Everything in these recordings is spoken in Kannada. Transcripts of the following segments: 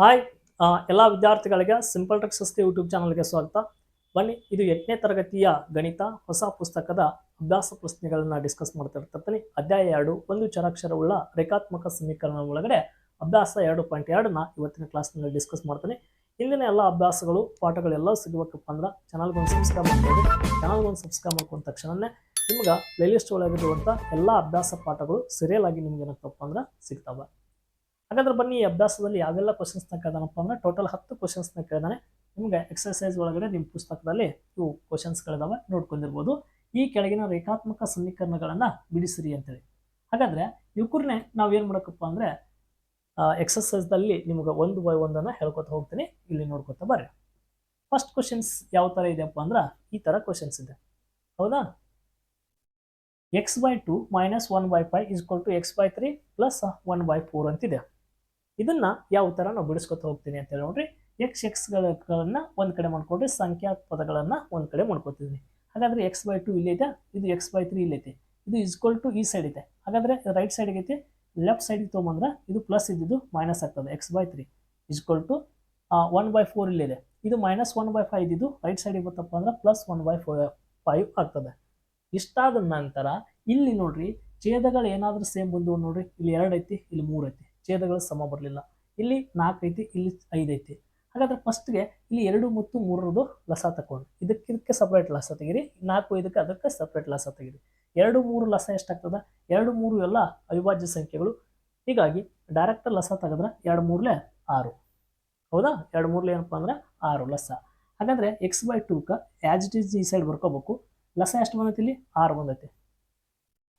ಹಾಯ್ ಎಲ್ಲ ವಿದ್ಯಾರ್ಥಿಗಳಿಗೆ ಸಿಂಪಲ್ ಟ್ರಿಕ್ಸ್ ಯೂಟ್ಯೂಬ್ ಚಾನಲ್ಗೆ ಸ್ವಾಗತ. ಬನ್ನಿ, ಇದು ಎಂಟನೇ ತರಗತಿಯ ಗಣಿತ, ಹೊಸ ಪುಸ್ತಕದ ಅಭ್ಯಾಸ ಪ್ರಶ್ನೆಗಳನ್ನು ಡಿಸ್ಕಸ್ ಮಾಡ್ತಾ ಇರ್ತೀನಿ. ಅಧ್ಯಾಯ ಎರಡು, ಒಂದು ಚರಾಕ್ಷರವುಳ್ಳ ರೇಖಾತ್ಮಕ ಸಮೀಕರಣ ಒಳಗಡೆ ಅಭ್ಯಾಸ ಎರಡು ಪಾಯಿಂಟ್ ಎರಡನ್ನ ಇವತ್ತಿನ ಕ್ಲಾಸ್ನಲ್ಲಿ ಡಿಸ್ಕಸ್ ಮಾಡ್ತೀನಿ. ಇಂದಿನ ಎಲ್ಲ ಅಭ್ಯಾಸಗಳು, ಪಾಠಗಳೆಲ್ಲ ಸಿಗಬೇಕಪ್ಪ ಅಂದ್ರೆ ಚಾನಲ್ಗೊಂದು ಸಬ್ಸ್ಕ್ರೈಬ್ ಮಾಡ್ಬೋದು ಚಾನಲ್ಗೊಂದು ಸಬ್ಸ್ಕ್ರೈಬ್ ಮಾಡ್ಕೊಂಡ ತಕ್ಷಣನೇ ನಿಮ್ಗೆ ಪ್ಲೇಲಿಸ್ಟ್ ಒಳಗಿರುವಂಥ ಎಲ್ಲ ಅಭ್ಯಾಸ ಪಾಠಗಳು ಸೀರಿಯಲ್ ಆಗಿ ನಿಮ್ಗೆ ಏನಪ್ಪ ಅಂದ್ರೆ ಸಿಗ್ತಾವೆ. ಹಾಗಾದ್ರೆ ಬನ್ನಿ ಅಭ್ಯಾಸದಲ್ಲಿ ಯಾವೆಲ್ಲ ಕ್ವಶನ್ಸ್ನ ಕೇಳ್ದಾನಪ್ಪ ಅಂದ್ರೆ ಟೋಟಲ್ ಹತ್ತು ಕ್ವಶನ್ಸ್ನ ಕೇಳಿದಾನೆ. ನಿಮಗೆ ಎಕ್ಸರ್ಸೈಸ್ ಒಳಗಡೆ ನಿಮ್ಮ ಪುಸ್ತಕದಲ್ಲಿ ಇವು ಕ್ವಶನ್ಸ್ಗಳಿದಾವೆ ನೋಡ್ಕೊಂಡಿರ್ಬೋದು. ಈ ಕೆಳಗಿನ ರೇಖಾತ್ಮಕ ಸಮೀಕರಣಗಳನ್ನು ಬಿಡಿಸಿರಿ ಅಂತೇಳಿ. ಹಾಗಾದ್ರೆ ಇವ್ಕೂರ್ನೆ ನಾವು ಏನು ಅಂದ್ರೆ ಅಂದರೆ ಎಕ್ಸಸೈಸ್ದಲ್ಲಿ ನಿಮಗೆ ಒಂದು ಬೈ ಒಂದನ್ನು ಹೇಳ್ಕೊತ ಹೋಗ್ತೀನಿ. ಇಲ್ಲಿ ನೋಡ್ಕೊತಾ ಬರ್ರಿ. ಫಸ್ಟ್ ಕ್ವಶನ್ಸ್ ಯಾವ ಥರ ಇದೆಯಪ್ಪ ಅಂದ್ರೆ, ಈ ಥರ ಕ್ವಶನ್ಸ್ ಇದೆ. ಹೌದಾ? X by two minus one by five equal to x by three plus one by four ಅಂತಿದೆ. ಇದನ್ನ ಯಾವ ಥರ ನಾವು ಬಿಡಿಸ್ಕೊತ ಹೋಗ್ತೀನಿ ಅಂತ ಹೇಳಿ ನೋಡ್ರಿ ಎಕ್ಸ್ ಎಕ್ಸ್ಗಳನ್ನ ಒಂದು ಕಡೆ ಮಾಡ್ಕೊಂಡ್ರೆ ಸಂಖ್ಯಾ ಪದಗಳನ್ನು ಒಂದು ಕಡೆ ಮಾಡ್ಕೊತಿದ್ದೀನಿ ಹಾಗಾದ್ರೆ ಎಕ್ಸ್ ಬೈ ಟು ಇಲ್ಲೈತೆ, ಇದು ಎಕ್ಸ್ ಬೈ ತ್ರೀ ಇಲ್ಲೈತೆ, ಇದು ಈಸ್ಕ್ವಲ್ ಟು ಈ ಸೈಡ್ ಇದೆ ಹಾಗಾದ್ರೆ ರೈಟ್ ಸೈಡ್ ಐತೆ ಲೆಫ್ಟ್ ಸೈಡಿಗೆ ತೊಗೊಂಬಂದ್ರೆ ಇದು ಪ್ಲಸ್ ಇದ್ದಿದ್ದು ಮೈನಸ್ ಆಗ್ತದೆ x by three equal to one by four ಇಲ್ಲಿದೆ ಇದು ಮೈನಸ್ ಒನ್ ಬೈ ಫೈವ್ ಇದ್ದಿದ್ದು ರೈಟ್ ಸೈಡಿಗೆ ಬಂತಪ್ಪ ಅಂದ್ರೆ plus one by four five ಆಗ್ತದೆ. ಇಷ್ಟಾದ ನಂತರ ಇಲ್ಲಿ ನೋಡ್ರಿ, ಛೇದಗಳು ಏನಾದರೂ ಸೇಮ್ ಬಂದು ನೋಡ್ರಿ, ಇಲ್ಲಿ ಎರಡು ಐತಿ, ಇಲ್ಲಿ ಮೂರು ಐತಿ. ಛೇದಗಳು ಸಮ ಬರಲಿಲ್ಲ. ಇಲ್ಲಿ ನಾಲ್ಕು ಐತಿ, ಇಲ್ಲಿ ಐದು ಐತಿ. ಹಾಗಾದ್ರೆ ಫಸ್ಟ್ಗೆ ಇಲ್ಲಿ ಎರಡು ಮತ್ತು ಮೂರರದು ಲಸ ತಗೊಂಡು ಇದಕ್ಕೆ ಇದಕ್ಕೆ ಸಪ್ರೇಟ್ ಲಸ ತೆಗಿರಿ. ನಾಲ್ಕು ಇದಕ್ಕೆ ಅದಕ್ಕೆ ಸಪ್ರೇಟ್ ಲಸ ತೆಗಿರಿ. ಎರಡು, ಮೂರು ಲಸ ಎಷ್ಟಾಗ್ತದೆ? ಎರಡು, ಮೂರು ಎಲ್ಲ ಅವಿಭಾಜ್ಯ ಸಂಖ್ಯೆಗಳು. ಹೀಗಾಗಿ ಡೈರೆಕ್ಟ್ ಲಸ ತೆಗೆದ್ರೆ ಎರಡು ಮೂರ್ಲೆ ಆರು. ಹೌದಾ? ಎರಡು ಮೂರ್ಲೆ ಏನಪ್ಪ ಅಂದ್ರೆ ಆರು ಲಸ. ಹಾಗಾದ್ರೆ ಎಕ್ಸ್ ಬೈ ಟೂಕ ಆ್ಯಸ್ ಇಟ್ ಈಸ್ ಈ ಸೈಡ್ ಬರ್ಕೋಬೇಕು. ಲಸ ಎಷ್ಟು ಬಂದೈತಿ ಇಲ್ಲಿ? ಆರು ಬಂದೈತಿ.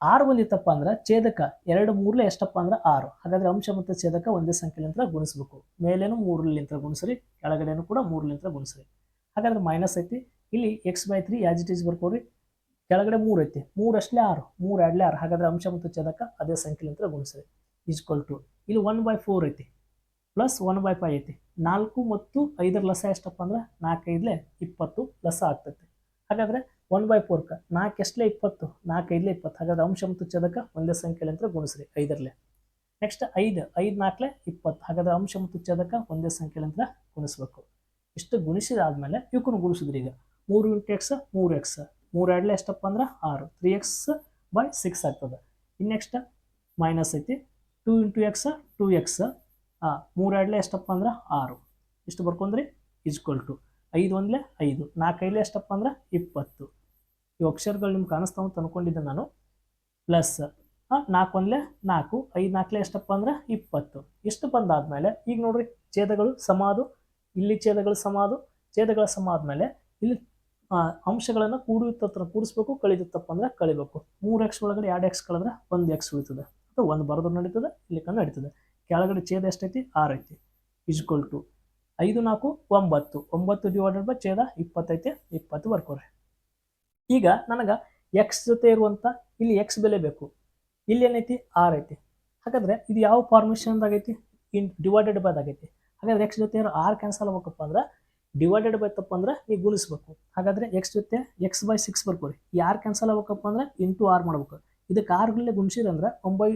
ಆರು ಬಂದಿತ್ತಪ್ಪ ಅಂದ್ರೆ ಛೇದಕ ಎರಡು ಮೂರ್ಲೆ ಎಷ್ಟಪ್ಪ ಅಂದ್ರೆ ಆರು. ಹಾಗಾದ್ರೆ ಅಂಶ ಮತ್ತು ಛೇದಕ ಒಂದೇ ಸಂಖ್ಯೆಲಿಂತ್ರ ಗುಣಿಸ್ಬೇಕು. ಮೇಲೇನು ಮೂರ್ಲಿಂತ ಗುಣಿಸ್ರಿ, ಕೆಳಗಡೆನೂ ಕೂಡ ಮೂರ್ಲಿಂತ ಗುಣಿಸ್ರಿ. ಹಾಗಾದ್ರೆ ಮೈನಸ್ ಐತಿ. ಇಲ್ಲಿ x by three as it is ಬರ್ಕೊಡ್ರಿ. ಕೆಳಗಡೆ ಮೂರು ಐತಿ. ಮೂರು ಅಷ್ಟಲೇ ಆರು. ಮೂರು ಎರಡಲೇ ಆರು. ಹಾಗಾದ್ರೆ ಅಂಶ ಮತ್ತು ಛೇದಕ ಅದೇ ಸಂಖ್ಯೆಲಿಂತ ಗುಣಿಸ್ರಿ. ಈಜ್ಕೊಲ್ ಟು ಇಲ್ಲಿ ಒನ್ ಬೈ ಫೋರ್ ಐತಿ. ಪ್ಲಸ್ ಒನ್ ಬೈ ಫೈವ್ ಐತಿ. ನಾಲ್ಕು ಮತ್ತು ಐದರ ಲಸ ಎಷ್ಟಪ್ಪ ಅಂದ್ರೆ ನಾಲ್ಕೈದಲೇ ಇಪ್ಪತ್ತು ಲಸ ಆಗ್ತೈತಿ. ಹಾಗಾದ್ರೆ ಒನ್ ಬೈ ಫೋರ್ಕ ನಾಲ್ಕು ಎಷ್ಟಲೇ ಇಪ್ಪತ್ತು? ನಾಲ್ಕೈದಲೇ ಇಪ್ಪತ್ತು. ಹಾಗಾದ್ರೆ ಅಂಶ ಮತ್ತು ಛೇದಕ ಒಂದೇ ಸಂಖ್ಯೆ ಅಂತ ಗುಣಿಸ್ರಿ ಐದರಲ್ಲೇ ನೆಕ್ಸ್ಟ್ ಐದು. ಐದು ನಾಲ್ಕಲೆ ಇಪ್ಪತ್ತು. ಹಾಗಾದ್ರೆ ಅಂಶ ಮತ್ತು ಛೇದಕ ಒಂದೇ ಸಂಖ್ಯೆ ಅಂತ ಗುಣಿಸ್ಬೇಕು. ಇಷ್ಟು ಗುಣಿಸಿದಾದ್ಮೇಲೆ ಇವಕ್ಕೂ ಗುಣಿಸಿದ್ರಿ ಈಗ. ಮೂರು ಇಂಟು ಎಕ್ಸ್, ಮೂರು ಎಕ್ಸ್. ಮೂರು ಎರಡಲೇ ಎಷ್ಟಪ್ಪ ಅಂದ್ರೆ ಆರು. ತ್ರೀ ಎಕ್ಸ್ ಬೈ ಸಿಕ್ಸ್ ಆಗ್ತದೆ. ಇನ್ನು ನೆಕ್ಸ್ಟ್ ಮೈನಸ್ ಐತಿ. Two into x, two x. ಮೂರು ಎರಡಲೇ ಎಷ್ಟಪ್ಪ ಅಂದ್ರೆ ಆರು. ಇಷ್ಟು ಬರ್ಕೊಂಡ್ರಿ ಇಜ್ಕೊಲ್ ಟು. ಐದು ಒಂದಲೇ ಐದು. ನಾಲ್ಕೈದಲೇ ಎಷ್ಟಪ್ಪ ಅಂದ್ರೆ ಇಪ್ಪತ್ತು. ಈ ಅಕ್ಷರಗಳು ನಿಮ್ಗೆ ಕಾಣಿಸ್ತಾವ ಅಂತ ಅನ್ಕೊಂಡಿದ್ದೆ ನಾನು. ಪ್ಲಸ್ ನಾಲ್ಕು ಒಂದ್ಲೆ ನಾಲ್ಕು, ಐದು ನಾಲ್ಕಲೆ ಎಷ್ಟಪ್ಪ ಅಂದ್ರೆ ಇಪ್ಪತ್ತು. ಇಷ್ಟು ಬಂದಾದ್ಮೇಲೆ, ಈಗ ನೋಡ್ರಿ, ಛೇದಗಳು ಸಮಾದು, ಇಲ್ಲಿ ಛೇದಗಳು ಸಮಾದು, ಛೇದಗಳ ಸಮ ಆದ್ಮೇಲೆ ಇಲ್ಲಿ ಅಂಶಗಳನ್ನು ಕೂಡುತ್ತತ್ರ ಕೂಡಿಸ್ಬೇಕು ಕಳಿದಿತ್ತಪ್ಪ ಅಂದ್ರೆ ಕಳಿಬೇಕು ಮೂರು ಎಕ್ಸ್ ಒಳಗಡೆ ಎರಡು ಎಕ್ಸ್ ಕಳೆದ್ರೆ ಒಂದು ಎಕ್ಸ್ ಉಳಿತದೆ. ಅಥವಾ ಒಂದು ಬರೋದು ನಡೀತದೆ, ಇಲ್ಲಿ ಕಂಡು ನಡೀತದೆ. ಕೆಳಗಡೆ ಛೇದ ಎಷ್ಟೈತಿ? ಆರು ಐತಿ. ಇಜ್ಕೊಲ್ ಟು ಐದು ನಾಲ್ಕು, ಒಂಬತ್ತು. ಒಂಬತ್ತು ಡಿವೈಡೆಡ್ ಬೈ ಛೇದ ಇಪ್ಪತ್ತೈತಿ ಇಪ್ಪತ್ತು ಬರ್ಕೋರಿ ಈಗ ನನಗೆ ಎಕ್ಸ್ ಜೊತೆ ಇರುವಂಥ ಇಲ್ಲಿ ಎಕ್ಸ್ ಬೆಲೆ ಬೇಕು. ಇಲ್ಲಿ ಏನೈತಿ? ಆರ್ ಐತಿ. ಹಾಗಾದ್ರೆ ಇದು ಯಾವ ಫಾರ್ಮೇಶನ್ದಾಗೈತಿ ಇನ್ ಡಿವೈಡೆಡ್ ಬೈ ಆಗೈತಿ ಹಾಗಾದ್ರೆ ಎಕ್ಸ್ ಜೊತೆ ಆರ್ ಕ್ಯಾನ್ಸಲ್ ಆಗ್ಬೇಕಪ್ಪ ಅಂದ್ರೆ ಡಿವೈಡೆಡ್ ಬೈ ತಪ್ಪ ಅಂದ್ರೆ ನೀವು ಗುಣಿಸ್ಬೇಕು. ಹಾಗಾದ್ರೆ ಎಕ್ಸ್ ಜೊತೆ ಎಕ್ಸ್ ಬೈ ಸಿಕ್ಸ್ ಬರ್ಕೋರಿ. ಯಾರು ಕ್ಯಾನ್ಸಲ್ ಆಗ್ಬೇಕಪ್ಪ ಅಂದ್ರೆ ಇಂಟು ಆರ್ ಮಾಡ್ಬೇಕು. ಇದಕ್ಕೆ ಆರ್ಗಳಲ್ಲೇ ಗುಣಿಸಿದ್ರೆ ಒಂಬೈ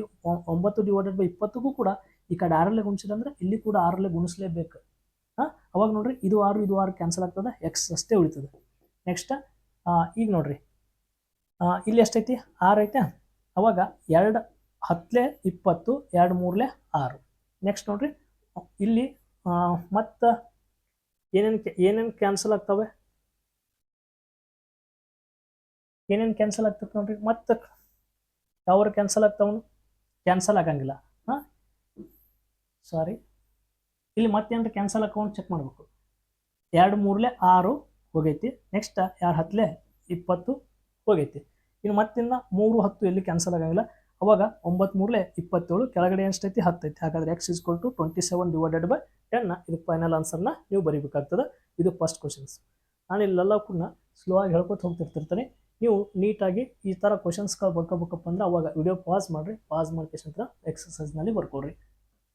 ಒಂಬತ್ತು ಡಿವೈಡೆಡ್ ಬೈ ಇಪ್ಪತ್ತಕ್ಕೂ ಕೂಡ ಈ ಕಡೆ ಆರಲ್ಲೇ ಗುಣಿಸಿರಂದ್ರೆ ಇಲ್ಲಿ ಕೂಡ ಆರಲ್ಲೇ ಗುಣಿಸಲೇಬೇಕು. ಹಾಂ? ಅವಾಗ ನೋಡ್ರಿ ಇದು ಆರು ಇದು ಆರು ಕ್ಯಾನ್ಸಲ್ ಆಗ್ತದೆ. ಎಕ್ಸ್ ಅಷ್ಟೇ ಉಳಿತದೆ. ನೆಕ್ಸ್ಟ್ ಈಗ ನೋಡ್ರಿ. ಇಲ್ಲಿ ಎಷ್ಟೈತಿ? ಆರು ಐತೆ? ಅವಾಗ ಎರಡು ಹತ್ತಲೆ ಇಪ್ಪತ್ತು, ಎರಡು ಮೂರಲೆ ಆರು. ನೆಕ್ಸ್ಟ್ ನೋಡ್ರಿ. ಇಲ್ಲಿ ಮತ್ತು ಏನೇನು ಏನೇನು ಕ್ಯಾನ್ಸಲ್ ಆಗ್ತವೆ? ಏನೇನು ಕ್ಯಾನ್ಸಲ್ ಆಗ್ತದೆ ನೋಡ್ರಿ? ಮತ್ತೆ ಯಾವ್ರು ಕ್ಯಾನ್ಸಲ್ ಆಗ್ತಾವನು? ಕ್ಯಾನ್ಸಲ್ ಆಗಂಗಿಲ್ಲ. ಹಾಂ? ಸಾರಿ ಇಲ್ಲಿ ಮತ್ತೇನಾರ ಕ್ಯಾನ್ಸಲ್ ಅಕೌಂಟ್ ಚೆಕ್ ಮಾಡಬೇಕು? ಎರಡು ಮೂರಲೆ ಆರು ಹೋಗೈತಿ. ನೆಕ್ಸ್ಟ್ ಯಾರು ಹತ್ತಲೆ ಇಪ್ಪತ್ತು ಹೋಗೈತಿ. ಇನ್ನು ಮತ್ತಿನ್ನ ಮೂರು ಹತ್ತು ಎಲ್ಲಿ ಕ್ಯಾನ್ಸಲ್ ಆಗಂಗಿಲ್ಲ. ಅವಾಗ ಒಂಬತ್ತು ಮೂರಲೆ ಇಪ್ಪತ್ತೇಳು, ಕೆಳಗಡೆ ಎಷ್ಟೈತಿ? ಹತ್ತೈತಿ ಹಾಗಾದ್ರೆ x equal to twenty seven divided by ten ಇದಕ್ಕೆ ಫೈನಲ್ ಆನ್ಸರ್ನ ನೀವು ಬರೀಬೇಕಾಗ್ತದೆ. ಇದು ಫಸ್ಟ್ ಕ್ವಶನ್ಸ್ ನಾನು ಇಲ್ಲೆಲ್ಲ ಕೂಡ ಸ್ಲೋ ಆಗಿ ಹೇಳ್ಕೊತ ಹೋಗ್ತಿರ್ತಿರ್ತೀನಿ. ನೀವು ನೀಟಾಗಿ ಈ ಥರ ಕ್ವಶನ್ಸ್ಗಳು ಬರ್ಕೋಬೇಕಪ್ಪ ಅಂದ್ರೆ ಅವಾಗ ವಿಡಿಯೋ ಪಾಸ್ ಮಾಡಿರಿ. ಪಾಸ್ ಮಾಡ್ಕೇಶಂತ್ರ ಎಕ್ಸಸೈಸ್ನಲ್ಲಿ ಬರ್ಕೊಡ್ರಿ.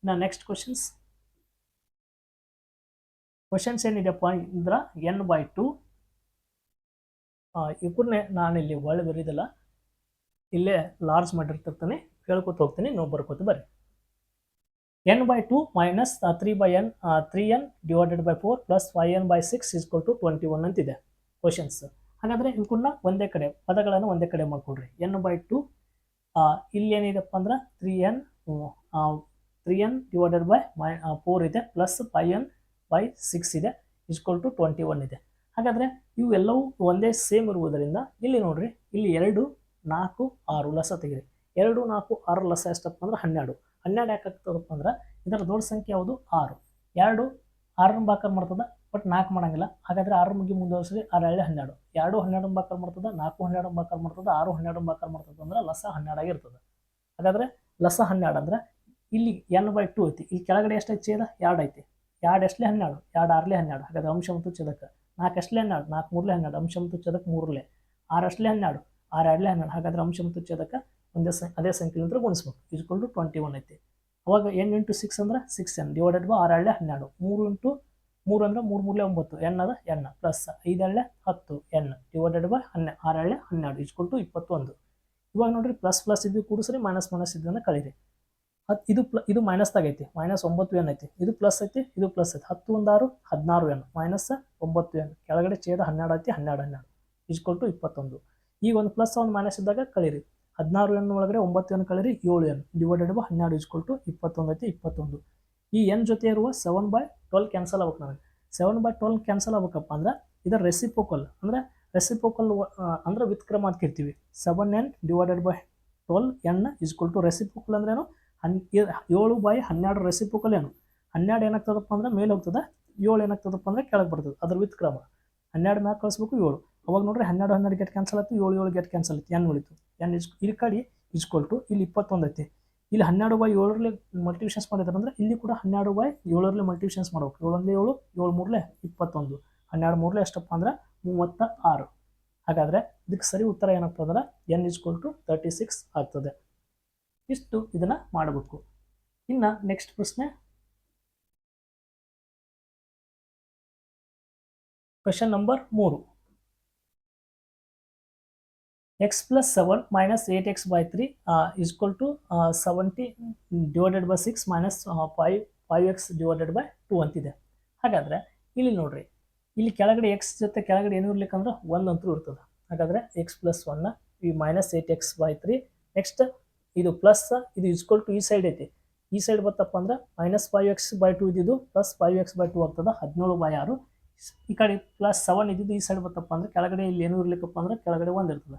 ಇನ್ನು ನೆಕ್ಸ್ಟ್ ಕ್ವಶನ್ಸ್ ಕ್ವಶನ್ಸ್ ಏನಿದೆಯಪ್ಪ ಅಂದ್ರೆ ಎನ್ ಬೈ ಟು ಇವಕ್ಕನ್ನೇ ನಾನಿಲ್ಲಿ ಒಳ್ಳೆ ಬರೀದಲ್ಲ ಇಲ್ಲೇ ಲಾರ್ಜ್ ಮಾಡಿರ್ತಿರ್ತಾನೆ ಕೇಳ್ಕೊತ ಹೋಗ್ತೀನಿ, ನೀವು ಬರ್ಕೋತ ಬರ್ರಿ. N by two minus three by n three n divided by four plus five n by six equal to twenty one ಅಂತಿದೆ ಕ್ವಶನ್ಸ್ ಹಾಗಾದರೆ ಇವಕ್ಕನ್ನ ಒಂದೇ ಕಡೆ, ಪದಗಳನ್ನು ಒಂದೇ ಕಡೆ ಮಾಡ್ಕೊಡ್ರಿ. ಎನ್ ಬೈ ಟು ಇಲ್ಲಿ ಏನಿದೆಪ್ಪ ಅಂದ್ರೆ three n three n divided by my four ಇದೆ plus five n by six ಇದೆ ಇಸ್ಕೋಲ್ ಟು ಟ್ವೆಂಟಿ ಒನ್ ಇದೆ. ಹಾಗಾದರೆ ಇವೆಲ್ಲವೂ ಒಂದೇ ಸೇಮ್ ಇರುವುದರಿಂದ ಇಲ್ಲಿ ನೋಡಿರಿ, ಇಲ್ಲಿ ಎರಡು, ನಾಲ್ಕು, ಆರು ಲಸ ತೆಗಿರಿ ಎರಡು, ನಾಲ್ಕು, ಆರು ಲಸ ಎಷ್ಟಪ್ಪ ಅಂದ್ರೆ ಹನ್ನೆರಡು. ಹನ್ನೆರಡು ಯಾಕೆ ಆಗ್ತದಪ್ಪ ಅಂದ್ರೆ ಇದರ ದೊಡ್ಡ ಸಂಖ್ಯೆ ಯಾವುದು? ಆರು. ಎರಡು, ಆರನ್ನ ಬಾಕರ್ ಮಾಡ್ತದೆ? ಬಟ್ ನಾಲ್ಕು ಮಾಡಂಗಿಲ್ಲ. ಹಾಗಾದ್ರೆ ಆರು ಮುಗಿ ಮುಂದುವರಿಸಿ ಆರು, ಎರಡು, ಹನ್ನೆರಡು. ಎರಡು ಹನ್ನೆರಡು ಬಾಕರ್ ಮಾಡ್ತದ? ನಾಲ್ಕು ಹನ್ನೆರಡು ಬಾಕರ್ ಮಾಡ್ತದೆ? ಆರು ಹನ್ನೆರಡು ಬಾಕರ್ ಮಾಡ್ತದ ಅಂದ್ರೆ ಲಸ ಹನ್ನೆರಡು ಆಗಿರ್ತದೆ. ಹಾಗಾದ್ರೆ ಲಸ ಹನ್ನೆರಡು ಅಂದ್ರೆ ಇಲ್ಲಿ ಎನ್ ಬೈ ಟು ಐತಿ. ಇಲ್ಲಿ ಕೆಳಗಡೆ ಎಷ್ಟು ಛೇದ? ಎರಡು ಐತಿ. ಎರಡು ಎಷ್ಟಲೇ ಹನ್ನೆರಡು, ಎರಡು ಆರ್ಲೆ ಹನ್ನೆರಡು, ಹಾಗಾದ್ರೆ ಅಂಶ ಮತ್ತು ಚದಕ ನಾಲ್ಕು ಎಷ್ಟಲೇ ಹನ್ನೆರಡು, ನಾಲ್ಕು ಮೂರಲೆ ಹನ್ನೆರಡು, ಅಂಶ ಮತ್ತು ಚದಕ ಮೂರಲೆ. ಆರು ಅಷ್ಟಲೇ ಹನ್ನೆರಡು, ಆರು ಎರಡಲೇ ಹನ್ನೆರಡು, ಹಾಗಾದ್ರೆ ಅಂಶ ಮತ್ತು ಚದಕ ಒಂದೇ ಸಂ, ಅದೇ ಸಂಖ್ಯೆಯಿಂದ ಗುಣಿಸ್ಬೇಕು. ಇಸ್ಕೊಂಡು ಟ್ವೆಂಟಿ ಒನ್ ಐತಿ. ಅವಾಗ ಎನ್ ಇಂಟು ಸಿಕ್ಸ್ ಅಂದ್ರೆ ಸಿಕ್ಸ್ ಎನ್, ಡಿವೈಡೆಡ್ ಬೈ ಆರು ಎರಡಲೇ ಹನ್ನೆರಡು. ಮೂರು ಇಂಟು ಮೂರು ಅಂದ್ರೆ ಮೂರು ಮೂರಲೆ ಒಂಬತ್ತು, ಎನ್ ಅದ ಎನ್, ಪ್ಲಸ್ ಐದಳ್ಳೆ ಹತ್ತು, ಎನ್, ಡಿವೈಡೆಡ್ ಬೈ ಹನ್ನೆ, ಆರು ಎರಡಲೆ ಹನ್ನೆರಡು ಇಸ್ಕೊಂಡು ಇಪ್ಪತ್ತೊಂದು. ಇವಾಗ ನೋಡ್ರಿ, ಪ್ಲಸ್ ಪ್ಲಸ್ ಇದ್ದು ಕೂಡಿಸ್ರಿ, ಮೈನಸ್ ಮೈನಸ್ ಇದ್ದನ್ನು ಕಳೀರಿ. ಹತ್ತು ಇದು ಪ್ಲ ಇದು ಮೈನಸ್ದಾಗ ಐತಿ. ಮೈನಸ್ ಒಂಬತ್ತು ಎನ್ ಐತಿ. ಇದು ಪ್ಲಸ್ ಐತಿ, ಇದು ಪ್ಲಸ್ ಐತಿ. ಹತ್ತು ಒಂದು ಆರು, ಹದಿನಾರು ಎನ್ ಮೈನಸ್ ಒಂಬತ್ತು ಎನ್ ಕೆಳಗಡೆ ಛೇದ ಹನ್ನೆರಡು ಐತಿ, ಹನ್ನೆರಡು ಹನ್ನೆರಡು. ಈಜ್ಕೊಲ್ ಟು ಇಪ್ಪತ್ತೊಂದು. ಈಗ ಒಂದು ಪ್ಲಸ್ ಒಂದು ಮೈನಸ್ ಇದ್ದಾಗ ಕಳೀರಿ. ಹದಿನಾರು ಎನ್ ಒಳಗಡೆ ಒಂಬತ್ತು ಎನ್ ಕಳೀರಿ, ಏಳು ಎನ್ ಡಿವೈಡೆಡ್ ಬೈ ಹನ್ನೆರಡು ಈಜ್ಕೊಲ್ ಟು ಇಪ್ಪತ್ತೊಂದು ಐತಿ, ಇಪ್ಪತ್ತೊಂದು. ಈ ಎನ್ ಜೊತೆ ಇರುವ ಸೆವೆನ್ ಬೈ ಟ್ವೆಲ್ ಕ್ಯಾನ್ಸಲ್ ಆಗ್ಬೇಕು ನನಗೆ. ಸೆವೆನ್ ಬೈ ಟ್ವೆಲ್ ಕ್ಯಾನ್ಸಲ್ ಆಗ್ಬೇಕಪ್ಪ ಅಂದ್ರೆ ಇದರ ರೆಸಿಪೋಕಲ್ ಅಂದ್ರೆ ರೆಸಿಪೋಕಲ್ ಅಂದ್ರೆ ವಿತ್ಕ್ರಮ ಅಂತ ಕರಿತೀವಿ. Seven n divided by twelve n equal to reciprocal ಅಂದ್ರೇನು? ಹನ್ ಏಳು ಬೈ ಹನ್ನೆರಡು ರೆಸಿಪೋಕಲ್ ಏನು ಹನ್ನೆರಡು ಏನಾಗ್ತದಪ್ಪ ಅಂದ್ರೆ ಮೇಲೆ ಹೋಗ್ತದೆ, ಏಳು ಏನಾಗ್ತದಪ್ಪ ಅಂದ್ರೆ ಕೆಳಗೆ ಬರ್ತದೆ, ಅದ್ರ ವಿತ್ಕ್ರಮ ಹನ್ನೆರಡು ಮ್ಯಾಕ್ ಕಳಿಸ್ಬೇಕು ಏಳು. ಅವಾಗ ನೋಡ್ರಿ ಹನ್ನೆರಡು ಹನ್ನೆರಡು ಗೆಟ್ ಕ್ಯಾನ್ಸಲ್ ಆಯ್ತು, ಏಳು ಏಳು ಗೆಟ್ ಕ್ಯಾನ್ಸಲ್ ಆಯ್ತು, ಎನ್ ಉಳಿತು? ಎನ್ ಇಸ್ ಇಲ್ಲಿ ಕಡೆ ಇಸ್ಕೊಲ್ ಟು ಇಲ್ಲಿ ಇಪ್ಪತ್ತೊಂದು ಐತಿ. ಇಲ್ಲಿ ಹನ್ನೆರಡು ಬೈ ಏಳರಲ್ಲಿ ಮಲ್ಟಿವಿಷನ್ಸ್ ಮಾಡಿದಾರೆ ಅಂದ್ರೆ ಇಲ್ಲಿ ಕೂಡ ಹನ್ನೆರಡು ಬೈ ಏಳರಲ್ಲಿ ಮಲ್ಟಿವಿಷನ್ಸ್ ಮಾಡ್ಬೇಕು. ಏಳೊಂದೇ ಏಳು ಏಳು ಮೂರಲೆ ಇಪ್ಪತ್ತೊಂದು. ಹನ್ನೆರಡು ಮೂರಲೆ ಎಷ್ಟಪ್ಪ ಅಂದ್ರೆ ಮೂವತ್ತ ಆರು ಹಾಗಾದರೆ ಇದಕ್ಕೆ ಸರಿ ಉತ್ತರ ಏನಪ್ಪ ಅಂದ್ರೆ n equal to thirty six ಆಗ್ತದೆ. ಇಷ್ಟು ಇದನ್ನು ಮಾಡಬೇಕು. ಇನ್ನು ನೆಕ್ಸ್ಟ್ ಪ್ರಶ್ನೆ. ಕ್ವಶನ್ ನಂಬರ್ ಮೂರು. X plus seven minus eight x by three equal to seventy divided by six minus five five x divided by two ಅಂತಿದೆ. ಹಾಗಾದರೆ ಇಲ್ಲಿ ನೋಡ್ರಿ, ಇಲ್ಲಿ ಕೆಳಗಡೆ ಎಕ್ಸ್ ಜೊತೆ ಕೆಳಗಡೆ ಏನು ಇರ್ಲಿಕ್ಕಂದ್ರೆ ಒಂದು ಅಂತೂ ಇರ್ತದೆ. ಹಾಗಾದರೆ ಎಕ್ಸ್ ಪ್ಲಸ್ ಒನ್ನ ಈ minus eight x by three next ಇದು ಪ್ಲಸ್ ಇದು ಇಸ್ಕೊಲ್ ಟು ಈ ಸೈಡ್ ಐತಿ. ಈ ಸೈಡ್ ಬತ್ತಪ್ಪ ಅಂದ್ರೆ minus five x by two ಇದ್ದಿದ್ದು plus five x by two ಆಗ್ತದೆ ಹದಿನೇಳು ಬೈ ಆರು. ಈ ಕಡೆ ಪ್ಲಸ್ ಸೆವೆನ್ ಇದ್ದಿದ್ದು ಈ ಸೈಡ್ ಬತ್ತಪ್ಪ ಅಂದ್ರೆ ಕೆಳಗಡೆ ಇಲ್ಲಿ ಏನು ಇರ್ಲಿಕ್ಕಪ್ಪ ಅಂದ್ರೆ ಕೆಳಗಡೆ ಒಂದು ಇರ್ತದೆ.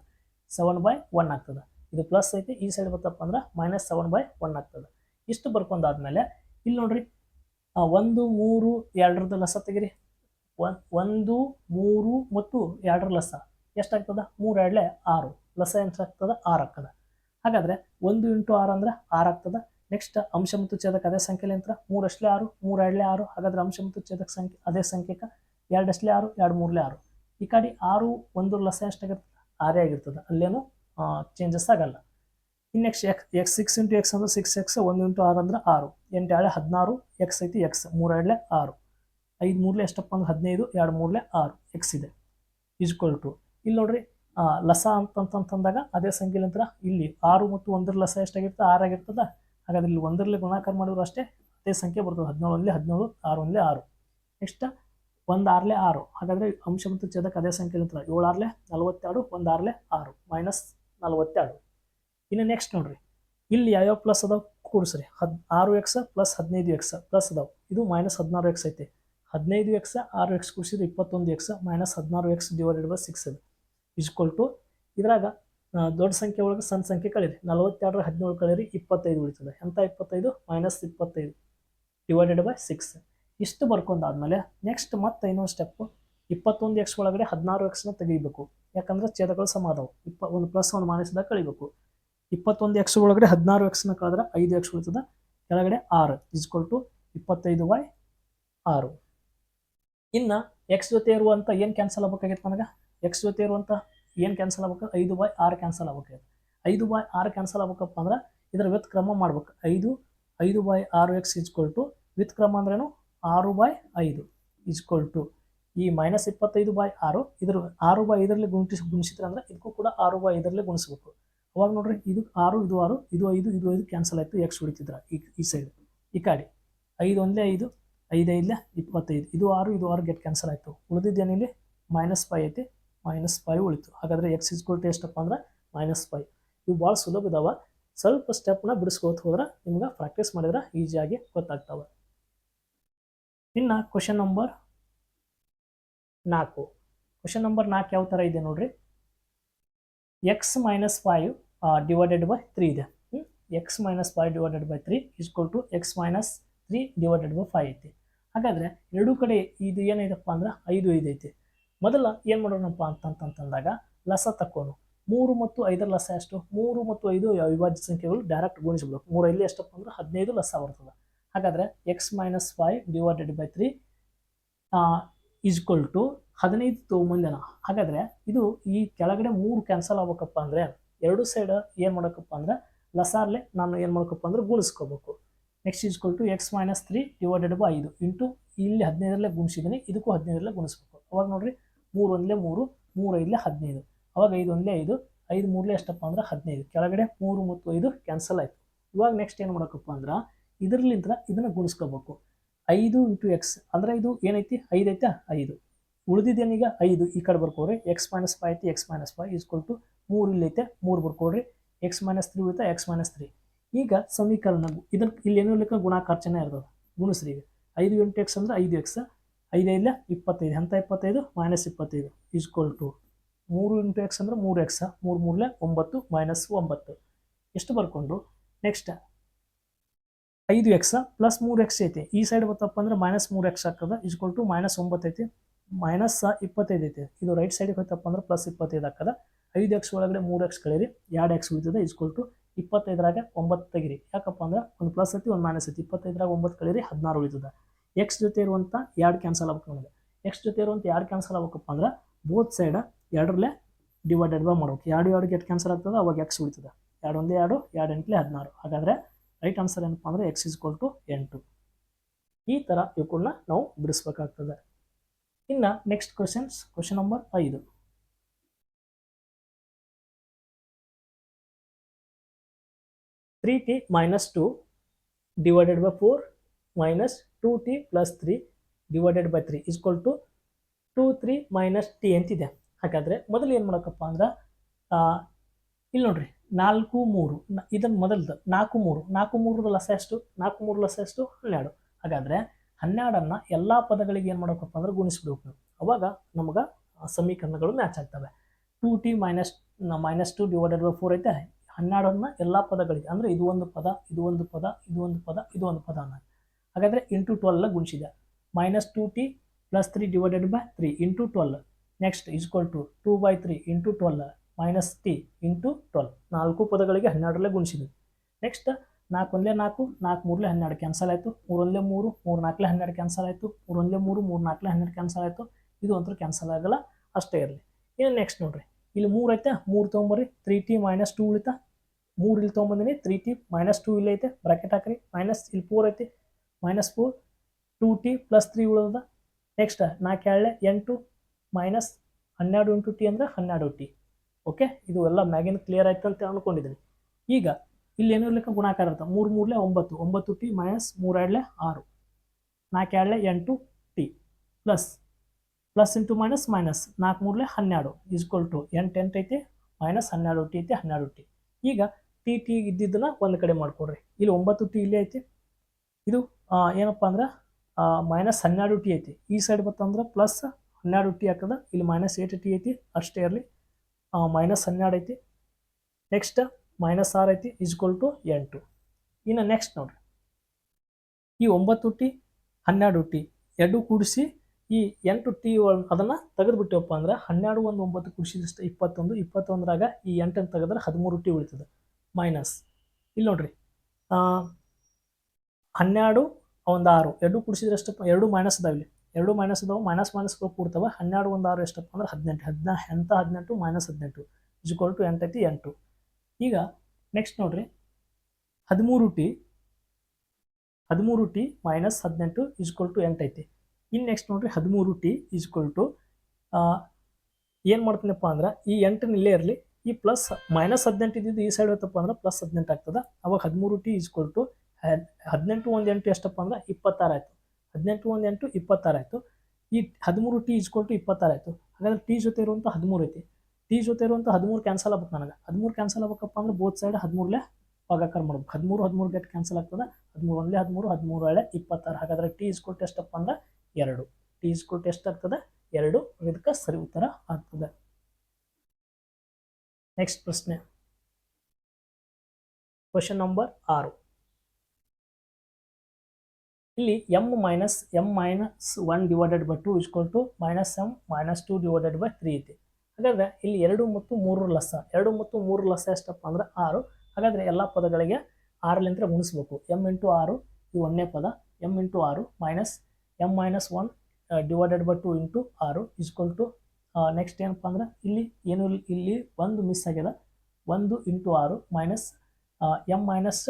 ಸೆವೆನ್ ಬೈ ಒನ್ ಆಗ್ತದೆ. ಇದು ಪ್ಲಸ್ ಐತಿ, ಈ ಸೈಡ್ ಬತ್ತಪ್ಪ ಅಂದ್ರೆ ಮೈನಸ್ ಸೆವೆನ್ ಬೈ ಒನ್ ಆಗ್ತದೆ. ಇಷ್ಟು ಬರ್ಕೊಂಡಾದ್ಮೇಲೆ ಇಲ್ಲಿ ನೋಡ್ರಿ ಒಂದು, ಮೂರು ಎರಡರದ ಲಸ ತೆಗಿರಿ. ಒನ್, ಒಂದು, ಮೂರು ಮತ್ತು ಎರಡರ ಲಸ ಎಷ್ಟಾಗ್ತದೆ? ಮೂರು, ಎರಡಲೆ ಆರು. ಲಸ ಎಷ್ಟಾಗ್ತದ? ಆರು ಆಗ್ತದೆ. ಹಾಗಾದ್ರೆ ಒಂದು ಇಂಟು ಆರು ಅಂದ್ರೆ ಆರು ಆಗ್ತದೆ. ನೆಕ್ಸ್ಟ್ ಅಂಶ ಮತ್ತು ಛೇದಕ ಅದೇ ಸಂಖ್ಯೆಲಿ ಅಂತ ಮೂರಷ್ಟಲೆ ಆರು, ಮೂರು ಎರಡಲೆ ಆರು. ಹಾಗಾದ್ರೆ ಅಂಶ ಮತ್ತು ಛೇದಕ ಸಂಖ್ಯೆ ಅದೇ ಸಂಖ್ಯೆಕ ಎರಡಷ್ಟಲೆ ಆರು, ಎರಡು ಮೂರಲೆ ಆರು. ಈ ಕಡೆ ಆರು ಒಂದು ಲಸ ಎಷ್ಟಾಗಿರ್ತದೆ ಆರೇ ಆಗಿರ್ತದೆ. ಅಲ್ಲೇನು ಚೇಂಜಸ್ ಆಗಲ್ಲ. ಇನ್ನು next x x six into x ಅಂದ್ರೆ ಸಿಕ್ಸ್ ಎಕ್ಸ್ ಒಂದು ಇಂಟು ಆರು ಅಂದ್ರೆ ಆರು. ಎಂಟು ಎರಡು ಹದಿನಾರು ಎಕ್ಸ್ ಐತಿ ಎಕ್ಸ್ ಮೂರು ಎರಡಲೆ ಆರು. ಐದು ಮೂರಲೆ ಎಷ್ಟಪ್ಪ ಅಂದ್ರೆ ಹದಿನೈದು, ಎರಡು ಮೂರಲೆ ಆರು. ಎಕ್ಸ್ ಇದೆ. ಈಜ್ಕೊಲ್ ಟು ಇಲ್ಲಿ ನೋಡ್ರಿ ಲಸ ಅಂತಂತಂದಾಗ ಅದೇ ಸಂಖ್ಯೆಲಿಂತ್ರ ಇಲ್ಲಿ ಆರು ಮತ್ತು ಒಂದರ ಲಸ ಎಷ್ಟಾಗಿರ್ತದೆ? ಆರಾಗಿರ್ತದೆ ಹಾಗಾದ್ರೆ ಇಲ್ಲಿ ಒಂದರಲ್ಲಿ ಗುಣಾಕಾರ ಮಾಡಿದ್ರು ಅಷ್ಟೇ ಅದೇ ಸಂಖ್ಯೆ ಬರ್ತದೆ. ಹದಿನೇಳು ಒಂದಲೇ ಹದಿನೇಳು ಆರು ಒಂದಲೇ ಆರು. ನೆಕ್ಸ್ಟ್ ಒಂದು ಆರ್ಲೆ ಆರು. ಹಾಗಾದರೆ ಅಂಶ ಮತ್ತು ಛೇದಕ ಅದೇ ಸಂಖ್ಯೆಲಿಂತ್ರ ಏಳು ಆರ್ಲೆ, ನಲವತ್ತೆರಡು, ಒಂದು ಆರ್ಲೆ ಆರು ಮೈನಸ್ ನಲವತ್ತೆರಡು. ಇನ್ನು ನೆಕ್ಸ್ಟ್ ನೋಡ್ರಿ. ಇಲ್ಲಿ ಯಾವ್ಯಾವ ಪ್ಲಸ್ ಅದಾವ? ಕೂಡಿಸ್ರಿ. ಹದ್, ಆರು ಎಕ್ಸ್ ಪ್ಲಸ್ ಹದಿನೈದು ಎಕ್ಸ್ ಪ್ಲಸ್ ಅದಾವ. ಇದು ಮೈನಸ್ ಹದಿನಾರು ಎಕ್ಸ್ ಐತೆ. ಹದಿನೈದು ಎಕ್ಸ್ ಆರು ಎಕ್ಸ್ ಕೂಡಿಸಿದ್ರೆ ಇಪ್ಪತ್ತೊಂದು ಎಕ್ಸ್ ಮೈನಸ್ ಹದಿನಾರು ಎಕ್ಸ್ ಡಿವೈಡೆಡ್ ಬೈ ಸಿಕ್ಸ್ ಅದು ಇಸ್ಕೊಲ್ ಟು ಇದ್ರಾಗ ದೊಡ್ಡ ಸಂಖ್ಯೆ ಒಳಗೆ ಸಣ್ಣ ಸಂಖ್ಯೆ ಕಳೀರಿ. ನಲವತ್ತೆರಡರ ಹದಿನೇಳು ಕಳೀರಿ, ಇಪ್ಪತ್ತೈದು ಉಳಿತದೆ. ಎಂಥ ಇಪ್ಪತ್ತೈದು? ಮೈನಸ್ ಇಪ್ಪತ್ತೈದು ಡಿವೈಡೆಡ್ ಬೈ ಸಿಕ್ಸ್ ಇಷ್ಟು ಬರ್ಕೊಂಡಾದ್ಮೇಲೆ ನೆಕ್ಸ್ಟ್ ಮತ್ತೆ ಇನ್ನೊಂದು ಸ್ಟೆಪ್ಪು ಇಪ್ಪತ್ತೊಂದು ಎಕ್ಸ್ ಒಳಗಡೆ ಹದಿನಾರು ಎಕ್ಸ್ನ ತೆಗಿಬೇಕು. ಯಾಕಂದ್ರೆ ಛೇದಗಳು ಸಮ ಅದಾವು ಇಪ್ಪ, ಒಂದು ಪ್ಲಸ್ ಒಂದು ಮೈನಸ್ದಾಗ ಕಳಿಬೇಕು. ಇಪ್ಪತ್ತೊಂದು ಎಕ್ಸ್ ಒಳಗಡೆ ಹದಿನಾರು ಎಕ್ಸ್ನ ಕಳೆದ್ರೆ ಐದು ಎಕ್ಸ್ ಉಳಿತದೆ. ಕೆಳಗಡೆ ಆರು ಇಸ್ಕೊಲ್ ಟು ಇಪ್ಪತ್ತೈದು ಬೈ ಆರು. ಇನ್ನು ಎಕ್ಸ್ ಜೊತೆ ಇರುವಂಥ ಏನು ಕ್ಯಾನ್ಸಲ್ ಆಗ್ಬೇಕಾಗಿತ್ತು ನನಗೆ? ಎಕ್ಸ್ ಜೊತೆ ಇರುವಂಥ ಏನು ಕ್ಯಾನ್ಸಲ್ ಆಗ್ಬೇಕು? ಐದು ಬಾಯ್ ಆರು ಕ್ಯಾನ್ಸಲ್ ಆಗ್ಬೇಕು ಐದು ಬಾಯ್ ಆರು ಕ್ಯಾನ್ಸಲ್ ಆಗ್ಬೇಕಪ್ಪ ಅಂದ್ರೆ ಇದರ ವಿತ್ ಕ್ರಮ ಮಾಡ್ಬೇಕು. ಐದು ಐದು ಬಾಯ್ ಆರು ಎಕ್ಸ್ ಈಜ್ಕೊಲ್ ಟು ವಿತ್ ಕ್ರಮ ಅಂದ್ರೇನು ಆರು ಬಾಯ್ ಐದು ಈಜ್ಕೊಲ್ ಟು ಈ ಮೈನಸ್ ಇಪ್ಪತ್ತೈದು ಬಾಯ್ ಆರು ಇದ್ರ ಆರು ಬಾಯ್ ಐದರಲ್ಲಿ ಗುಣಿಸಿ ಗುಣಿಸಿದ್ರೆ ಅಂದ್ರೆ ಇದಕ್ಕೂ ಕೂಡ ಆರು ಬಾಯ್ ಐದರಲ್ಲಿ ಗುಣಿಸ್ಬೇಕು. ಅವಾಗ ನೋಡ್ರಿ, ಇದು ಆರು ಇದು ಆರು, ಇದು ಐದು ಇದು ಐದು ಕ್ಯಾನ್ಸಲ್ ಆಯಿತು ಎಕ್ಸ್ ಉಳಿತಿದ್ರ ಈ ಈ ಸೈಡ್ ಈ ಕಾಡಿ ಐದು ಒಂದೇ ಐದು ಐದು ಇಪ್ಪತ್ತೈದು. ಇದು ಆರು ಇದು ಆರು ಗೆಟ್ ಕ್ಯಾನ್ಸಲ್ ಆಯಿತು. ಉಳಿದಿದ್ದೇನಿಲ್ಲಿ? ಮೈನಸ್ ಫೈ ಐತಿ. ಮೈನಸ್ ಫೈವ್ ಉಳಿತು. ಹಾಗಾದರೆ ಎಕ್ಸ್ ಇಸ್ಕೊಲ್ಟು ಎಷ್ಟಪ್ಪ ಅಂದ್ರೆ ಮೈನಸ್ ಫೈವ್ ಇವು ಭಾಳ ಸುಲಭ ಇದಾವೆ. ಸ್ವಲ್ಪ ಸ್ಟೆಪ್ನ ಬಿಡಿಸ್ಕೋತ ಹೋದ್ರೆ ನಿಮ್ಗೆ ಪ್ರಾಕ್ಟೀಸ್ ಮಾಡಿದ್ರೆ ಈಸಿಯಾಗಿ ಗೊತ್ತಾಗ್ತಾವೆ. ಇನ್ನು ಕ್ವಶನ್ ನಂಬರ್ ನಾಲ್ಕು. ಕ್ವಶನ್ ನಂಬರ್ ನಾಲ್ಕು ಯಾವ ಥರ ಇದೆ ನೋಡ್ರಿ? X minus five divided by three ಇದೆ. X minus five divided by three equal to x minus three divided by five ಐತಿ. ಹಾಗಾದರೆ ಎರಡೂ ಕಡೆ ಇದು ಏನೈತಪ್ಪ ಅಂದ್ರೆ ಐದು ಐದು ಐತಿ ಮೊದಲ ಏನು ಮಾಡೋಣಪ್ಪ ಅಂತಂತಂದಾಗ ಲಸ ತಕ್ಕೋನು. ಮೂರು ಮತ್ತು ಐದರ ಲಸ ಎಷ್ಟು? ಮೂರು ಮತ್ತು ಐದು ಅವಿಭಾಜ್ಯ ಸಂಖ್ಯೆಗಳು ಡೈರೆಕ್ಟ್ ಗುಣಿಸ್ಬೇಕು. ಮೂರು ಇಲ್ಲಿ ಎಷ್ಟಪ್ಪ ಅಂದ್ರೆ ಹದಿನೈದು ಲಸ ಬರ್ತದೆ. ಹಾಗಾದ್ರೆ x minus five divided by three equal to ಹದಿನೈದು ತೊಗೊಂಬಂದೆನ? ಹಾಗಾದ್ರೆ ಇದು ಈ ಕೆಳಗಡೆ ಮೂರು ಕ್ಯಾನ್ಸಲ್ ಆಗ್ಬೇಕಪ್ಪ ಅಂದರೆ ಎರಡು ಸೈಡ್ ಏನು ಮಾಡೋಕ್ಕಪ್ಪ ಅಂದ್ರೆ ಲಸಾರ್ಲೆ ನಾನು ಏನು ಮಾಡ್ಕಪ್ಪ ಅಂದ್ರೆ ಗುಣಿಸ್ಕೋಬೇಕು. Next equal to x minus three divided by ಐದು. ಇಂಟು ಇಲ್ಲಿ ಹದಿನೈದರಲ್ಲೇ ಗುಣಿಸಿದ್ದೀನಿ ಇದಕ್ಕೂ ಹದಿನೈದರಲ್ಲೇ ಗುಣಿಸ್ಬೇಕು. ಅವಾಗ ನೋಡ್ರಿ ಮೂರು ಒಂದಲೇ ಮೂರು ಮೂರು ಐದಲೇ ಹದಿನೈದು. ಅವಾಗ ಐದು ಒಂದಲೇ ಐದು ಐದು ಮೂರಲೇ ಎಷ್ಟಪ್ಪ ಅಂದ್ರೆ ಹದಿನೈದು. ಕೆಳಗಡೆ ಮೂರು ಮತ್ತು ಐದು ಕ್ಯಾನ್ಸಲ್ ಆಯಿತು. ಇವಾಗ ನೆಕ್ಸ್ಟ್ ಏನು ಮಾಡೋಕಪ್ಪ ಅಂದ್ರೆ ಇದರಲ್ಲಿಂತ ಇದನ್ನು ಗುಣಿಸ್ಕೋಬೇಕು. ಐದು ಇಂಟು ಎಕ್ಸ್ ಅಂದರೆ ಇದು ಏನೈತಿ? ಐದು ಐತೆ? ಐದು. ಉಳಿದಿದ್ದೇನೀಗ ಐದು. ಈ ಕಡೆ ಬರ್ಕೊಡ್ರಿ. ಎಕ್ಸ್ ಮೈನಸ್ ಫೈ ಐತಿ? X minus five equal to ಮೂರು ಇಲ್ಲಿ ಐತೆ? ಮೂರು ಬರ್ಕೊಡ್ರಿ. ಎಕ್ಸ್ ಮೈನಸ್ ತ್ರೀ ಉಳಿತಾ? ಎಕ್ಸ್ ಮೈನಸ್ ತ್ರೀ ಈಗ ಸಮೀಕರಣ ಇದನ್ನು ಇಲ್ಲಿ ಏನೋ ಲೆಕ್ಕ ಗುಣಾಕಾರ್ಚನೆ ಇರ್ತದೆ. ಗುಣಿಸ್ರಿ ಈಗ. ಐದು ಎಂಟು ಎಕ್ಸ್ ಅಂದರೆ ಐದು ಎಕ್ಸ್ ಐದು ಇಲ್ಲ ಇಪ್ಪತ್ತೈದು ಎಂಥ ಇಪ್ಪತ್ತೈದು ಮೈನಸ್ ಇಪ್ಪತ್ತೈದು ಈಸ್ಕ್ವಲ್ ಟು ಮೂರು ಇಂಟು ಎಕ್ಸ್ ಅಂದರೆ ಮೂರು ಎಕ್ಸ ಮೂರು ಮೂರಲೆ ಒಂಬತ್ತು ಮೈನಸ್ ಒಂಬತ್ತು. ಎಷ್ಟು ಬರ್ಕೊಂಡು ನೆಕ್ಸ್ಟ್ ಐದು ಎಕ್ಸ ಪ್ಲಸ್ ಮೂರು ಎಕ್ಸ್ ಐತೆ. ಈ ಸೈಡ್ ಬತ್ತಪ್ಪ ಅಂದ್ರೆ ಮೈನಸ್ ಮೂರು ಎಕ್ಸ್ ಆಗ್ತದೆ ಈಸ್ಕ್ವಲ್ ಟು ಮೈನಸ್ ಒಂಬತ್ತು ಐತಿ. ಮೈನಸ್ ಇಪ್ಪತ್ತೈದು ಐತೆ. ಇದು ರೈಟ್ ಸೈಡಿಗೆ ಹೋಯ್ತಪ್ಪ ಅಂದ್ರೆ ಪ್ಲಸ್ ಇಪ್ಪತ್ತೈದು ಹಾಕದ ಐದು ಎಕ್ಸ್ ಒಳಗಡೆ ಮೂರು ಎಕ್ಸ್ ಕಳೀರಿ ಎರಡು ಎಕ್ಸ್ ಉಳಿತದೆ ಈಸ್ಕ್ವಲ್ ಟು ಇಪ್ಪತ್ತೈದರಾಗ ಒಂಬತ್ತು ತೆಗಿರಿ. ಯಾಕಪ್ಪ ಅಂದ್ರೆ ಒಂದು ಪ್ಲಸ್ ಐತಿ, ಒಂದು ಮೈನಸ್ ಐತಿ. ಇಪ್ಪತ್ತೈದರಾಗ ಒಂಬತ್ತು ಕಳೀರಿ ಹದಿನಾರು ಉಳಿತದೆ. ಎಕ್ಸ್ ಜೊತೆ ಇರುವಂಥ ಎರಡು ಕ್ಯಾನ್ಸಲ್ ಆಗ್ಬೇಕು ನಮಗೆ. ಎಕ್ಸ್ ಜೊತೆ ಇರುವಂಥ ಎರಡು ಕ್ಯಾನ್ಸಲ್ ಆಗ್ಬೇಕಪ್ಪ ಅಂದ್ರೆ ಬೋತ್ ಸೈಡ ಎರಡರಲ್ಲೇ ಡಿವೈಡೆಡ್ ಬೈ ಮಾಡ್ಬೇಕು. ಎರಡು ಎರಡು ಗೆಟ್ ಕ್ಯಾನ್ಸಲ್ ಆಗ್ತದೆ, ಅವಾಗ ಎಕ್ಸ್ ಉಳಿತದೆ. ಎರಡು ಒಂದೇ ಎರಡು ಎರಡು ಎಂಟ್ಲೆ ಹದಿನಾರು. ಹಾಗಾದರೆ ರೈಟ್ ಆನ್ಸರ್ ಏನಪ್ಪ ಅಂದರೆ ಎಕ್ಸ್ ಇಸ್ಕೊಲ್ ಟು ಎಂಟು. ಈ ಥರ ಇವುಗಳನ್ನ ನಾವು ಬಿಡಿಸ್ಬೇಕಾಗ್ತದೆ. ಇನ್ನು ನೆಕ್ಸ್ಟ್ ಕ್ವಶನ್ಸ್ ಕ್ವಶನ್ ನಂಬರ್ ಐದು. Three t minus two divided by four minus two t plus three divided by three equal to two three minus t ಅಂತಿದೆ. ಹಾಗಾದರೆ ಮೊದಲು ಏನು ಮಾಡೋಕ್ಕಪ್ಪ ಅಂದ್ರೆ ಇಲ್ಲಿ ನೋಡ್ರಿ, ನಾಲ್ಕು ಮೂರು ಇದನ್ನು ಮೊದಲದು, ನಾಲ್ಕು ಮೂರು, ನಾಲ್ಕು ಮೂರದ ಲಸ ಎಷ್ಟು? ನಾಲ್ಕು ಮೂರು ಲಸ ಎಷ್ಟು? ಹನ್ನೆರಡು. ಹಾಗಾದರೆ ಹನ್ನೆರಡನ್ನು ಎಲ್ಲ ಪದಗಳಿಗೆ ಏನು ಮಾಡೋಕ್ಕಪ್ಪ ಅಂದ್ರೆ ಗುಣಿಸ್ಬಿಡ್ಬೇಕು ಅವಾಗ ನಮಗೆ ಸಮೀಕರಣಗಳು ಮ್ಯಾಚ್ ಆಗ್ತವೆ. Two t minus minus two divided by four ಐತೆ. ಹನ್ನೆರಡನ್ನ ಎಲ್ಲ ಪದಗಳಿಗೆ, ಅಂದರೆ ಇದು ಒಂದು ಪದ, ಇದು ಒಂದು ಪದ, ಇದು ಒಂದು ಪದ, ಇದು ಒಂದು ಪದ ಅನ್ನೋದು. ಹಾಗಾದರೆ into twelve ಗುಣಿಸಿದೆ. Minus two T plus three divided by three into twelve next equal to two by three into twelve minus T into twelve ನಾಲ್ಕು ಪದಗಳಿಗೆ ಹನ್ನೆರಡರಲ್ಲೇ ಗುಣಿಸಿದ್ವಿ. ನೆಕ್ಸ್ಟ್ ನಾಲ್ಕು ಒಂದಲೇ ನಾಲ್ಕು ನಾಲ್ಕು ಮೂರಲೇ ಹನ್ನೆರಡು ಕ್ಯಾನ್ಸಲ್ ಆಯಿತು. ಮೂರೊಂದಲೇ ಮೂರು ಮೂರು ನಾಲ್ಕಲೇ ಹನ್ನೆರಡು ಕ್ಯಾನ್ಸಲ್ ಆಯಿತು. ಮೂರೊಂದಲೇ ಮೂರು ಮೂರು ನಾಲ್ಕಲೇ ಹನ್ನೆರಡು ಕ್ಯಾನ್ಸಲ್ ಆಯಿತು. ಇದು ಅಂತೂ ಕ್ಯಾನ್ಸಲ್ ಆಗಲ್ಲ, ಅಷ್ಟೇ ಇರಲಿ. ಇನ್ನು ನೆಕ್ಸ್ಟ್ ನೋಡ್ರಿ. ಇಲ್ಲಿ ಮೂರು ಐತೆ, ಮೂರು ತೊಗೊಂಬರ್ರಿ. ತ್ರೀ ಟಿ ಮೈನಸ್ ಟೂ ಉಳಿತಾ? ಮೂರು ಇಲ್ಲಿ ತೊಗೊಂಬಂದಿನಿ ತ್ರೀ ಟಿ ಮೈನಸ್ ಟೂ ಇಲ್ಲಿ ಐತೆ. ಬ್ರಾಕೆಟ್ ಹಾಕ್ರಿ. ಮೈನಸ್ ಇಲ್ಲಿ ಫೋರ್ ಐತಿ. Minus four two T plus three ಉಳಿದ ನೆಕ್ಸ್ಟ್ ನಾಲ್ಕು ಎರಡೇ ಎಂಟು ಮೈನಸ್ ಹನ್ನೆರಡು ಇಂಟು ಟಿ ಅಂದರೆ ಹನ್ನೆರಡು ಟಿ ಓಕೆ ಇದು ಎಲ್ಲ ಮ್ಯಾಗಿನ ಕ್ಲಿಯರ್ ಆಯ್ತು ಅಂತ ಅಂದ್ಕೊಂಡಿದ್ದೀನಿ ಈಗ, ಇಲ್ಲಿ ಏನೂ ಲೆಕ್ಕ ಗುಣಾಕಾರ ಇರುತ್ತೆ? ಮೂರು ಮೂರಲೆ ಒಂಬತ್ತು ಒಂಬತ್ತು ಟಿ ಮೈನಸ್ ಮೂರು ಎರಡಲೆ ಆರು. ನಾಲ್ಕು ಎರಡಲೆ ಎಂಟು T plus plus into minus minus ನಾಲ್ಕು ಮೂರಲೆ ಹನ್ನೆರಡು ಈಸ್ಕೊಲ್ ಟು ಎಂಟು ಎಂಟು ಐತಿ ಮೈನಸ್ ಹನ್ನೆರಡು ಟಿ ಐತಿ, ಹನ್ನೆರಡು ಟಿ ಈಗ ಟಿ ಟಿ ಇದ್ದಿದ್ದನ್ನ ಒಂದು ಕಡೆ ಮಾಡ್ಕೊಡ್ರಿ. ಇಲ್ಲಿ ಒಂಬತ್ತು ಟಿ ಇಲ್ಲೇ ಐತಿ ಇದು ಏನಪ್ಪ ಅಂದ್ರೆ ಮೈನಸ್ ಹನ್ನೆರಡು ಟಿ ಐತಿ. ಈ ಸೈಡ್ ಬತ್ತಂದ್ರೆ ಪ್ಲಸ್ ಹನ್ನೆರಡು ಟಿ ಆಗ್ತದೆ ಇಲ್ಲಿ ಮೈನಸ್ ಏಟ್ ಟಿ ಐತಿ, ಅಷ್ಟೇ ಇರಲಿ. ಮೈನಸ್ ಹನ್ನೆರಡು ಐತಿ. ನೆಕ್ಸ್ಟ್ ಮೈನಸ್ ಆರು ಐತಿ ಈಜ್ಕೊಲ್ ಟು ಎಂಟು. ಇನ್ನು ನೆಕ್ಸ್ಟ್ ನೋಡ್ರಿ. ಈ ಒಂಬತ್ತು ಟಿ ಹನ್ನೆರಡು ಟಿ ಎರಡು ಕೂಡಿಸಿ ಈ ಎಂಟು ಟಿ ಅದನ್ನು ತೆಗೆದುಬಿಟ್ಟಿವಪ್ಪ ಅಂದ್ರೆ, ಹನ್ನೆರಡು ಒಂದು ಒಂಬತ್ತು ಕೂಡಿಸಿದಷ್ಟು ಇಪ್ಪತ್ತೊಂದು, ಇಪ್ಪತ್ತೊಂದರಾಗ ಈ ಎಂಟನ್ನು ತೆಗೆದ್ರೆ ಹದಿಮೂರು ಟಿ ಉಳಿತದೆ. ಮೈನಸ್ ಇಲ್ಲಿ ನೋಡ್ರಿ. ಹನ್ನೆರಡು ಒಂದು ಆರು ಎರಡು ಕೂಡಿಸಿದ್ರೆ ಎಷ್ಟಪ್ಪ? ಎರಡು ಮೈನಸ್ ಅದಾವೆ ಎರಡು ಮೈನಸ್ ಅದಾವೆ ಮೈನಸ್ ಮೈನಸ್ಗಳು ಕೂಡ್ತವೆ. ಹನ್ನೆರಡು ಒಂದು ಆರು ಎಷ್ಟಪ್ಪ ಅಂದ್ರೆ ಹದಿನೆಂಟು. ಹದಿನಾ ಎಂಥ ಹದಿನೆಂಟು ಮೈನಸ್ ಹದಿನೆಂಟು. ಇಜ್ಕೊಲ್ ಟು ಎಂಟು ಐತಿ ಎಂಟು. ಈಗ ನೆಕ್ಸ್ಟ್ ನೋಡ್ರಿ. ಹದಿಮೂರು ಟಿ ಹದಿಮೂರು ಟಿ ಮೈನಸ್ ಹದಿನೆಂಟು ಇಜ್ಕೊಲ್ ಟು ಎಂಟು ಐತಿ ಇನ್ನು ನೆಕ್ಸ್ಟ್ ನೋಡ್ರಿ, ಹದಿಮೂರು ಟಿ ಇಜ್ಕೊಲ್ ಟು ಏನು ಮಾಡ್ತೀನಪ್ಪ ಅಂದ್ರೆ ಈ ಎಂಟನ ಇಲ್ಲೇ ಇರಲಿ. ಈ ಪ್ಲಸ್ ಮೈನಸ್ ಹದಿನೆಂಟು ಇದ್ದಿದ್ದು ಈ ಸೈಡ್ ಹೋಯ್ತಪ್ಪ ಅಂದ್ರೆ ಪ್ಲಸ್ ಹದಿನೆಂಟು ಆಗ್ತದೆ. ಅವಾಗ ಹದಿಮೂರು ಟಿ ಇಜ್ಕೊಲ್ ಟು ಹದಿನೆಂಟು ಒಂದು ಎಂಟು ಎಷ್ಟಪ್ಪ ಅಂದ್ರೆ ಇಪ್ಪತ್ತಾರು ಆಯಿತು. ಹದಿನೆಂಟು ಒಂದು ಎಂಟು ಇಪ್ಪತ್ತಾರು ಆಯಿತು. ಈ ಹದಿಮೂರು ಟಿ ಇಸ್ಕೊಲ್ಟು ಇಪ್ಪತ್ತಾರು ಆಯಿತು. ಹಾಗಾದ್ರೆ ಟಿ ಜೊತೆ ಇರುವಂಥ ಹದಿಮೂರು ಐತಿ. ಟಿ ಜೊತೆ ಇರುವಂಥ ಹದಿಮೂರು ಕ್ಯಾನ್ಸಲ್ ಆಗ್ಬೇಕು ನನಗೆ. ಹದಿಮೂರು ಕ್ಯಾನ್ಸಲ್ ಆಗ್ಬೇಕಪ್ಪ ಅಂದ್ರೆ ಬೋತ್ ಸೈಡ್ ಹದಿಮೂರಲ್ಲೇ ಭಾಗಾಕಾರ ಮಾಡ್ಬೇಕು. ಹದಿಮೂರು ಹದಿಮೂರು ಗೆಟ್ ಕ್ಯಾನ್ಸಲ್ ಆಗ್ತದೆ. ಹದಿಮೂರು ಒಂದೇ ಹದಿಮೂರು ಹದಿಮೂರು ಹಳೆ ಇಪ್ಪತ್ತಾರು. ಹಾಗಾದ್ರೆ ಟಿ ಇಸ್ಕೊಲ್ಟು ಎಷ್ಟಪ್ಪ ಅಂದ್ರೆ ಎರಡು. ಟಿ ಎಷ್ಟು ಎಷ್ಟಾಗ್ತದೆ ಎರಡು. ಇದಕ್ಕೆ ಸರಿ ಉತ್ತರ ಆಗ್ತದೆ. ನೆಕ್ಸ್ಟ್ ಪ್ರಶ್ನೆ. ಕ್ವಶನ್ ನಂಬರ್ ಆರು. ಇಲ್ಲಿ M minus M minus one divided by two equal to minus M minus two divided by three ಐತಿ ಹಾಗಾದ್ರೆ ಇಲ್ಲಿ ಎರಡು ಮತ್ತು ಮೂರು ಲಸ ಎರಡು ಮತ್ತು ಮೂರು ಲಸ ಎಷ್ಟಪ್ಪ ಅಂದ್ರೆ ಆರು. ಹಾಗಾದ್ರೆ ಎಲ್ಲ ಪದಗಳಿಗೆ ಆರಲಿಂದ ಗುಣಿಸ್ಬೇಕು. ಎಂ ಇಂಟು ಆರು, ಈ ಒಂದನೇ ಪದ ಎಂ ಇಂಟು ಆರು minus M minus one divided by two into ಆರು ಇಸ್ಕೊಲ್ ಟು ನೆಕ್ಸ್ಟ್ ಏನಪ್ಪ ಅಂದ್ರೆ ಇಲ್ಲಿ ಏನು ಇಲ್ಲಿ ಒಂದು ಮಿಸ್ ಆಗ್ಯದ ಒಂದು ಇಂಟು ಆರು minus M minus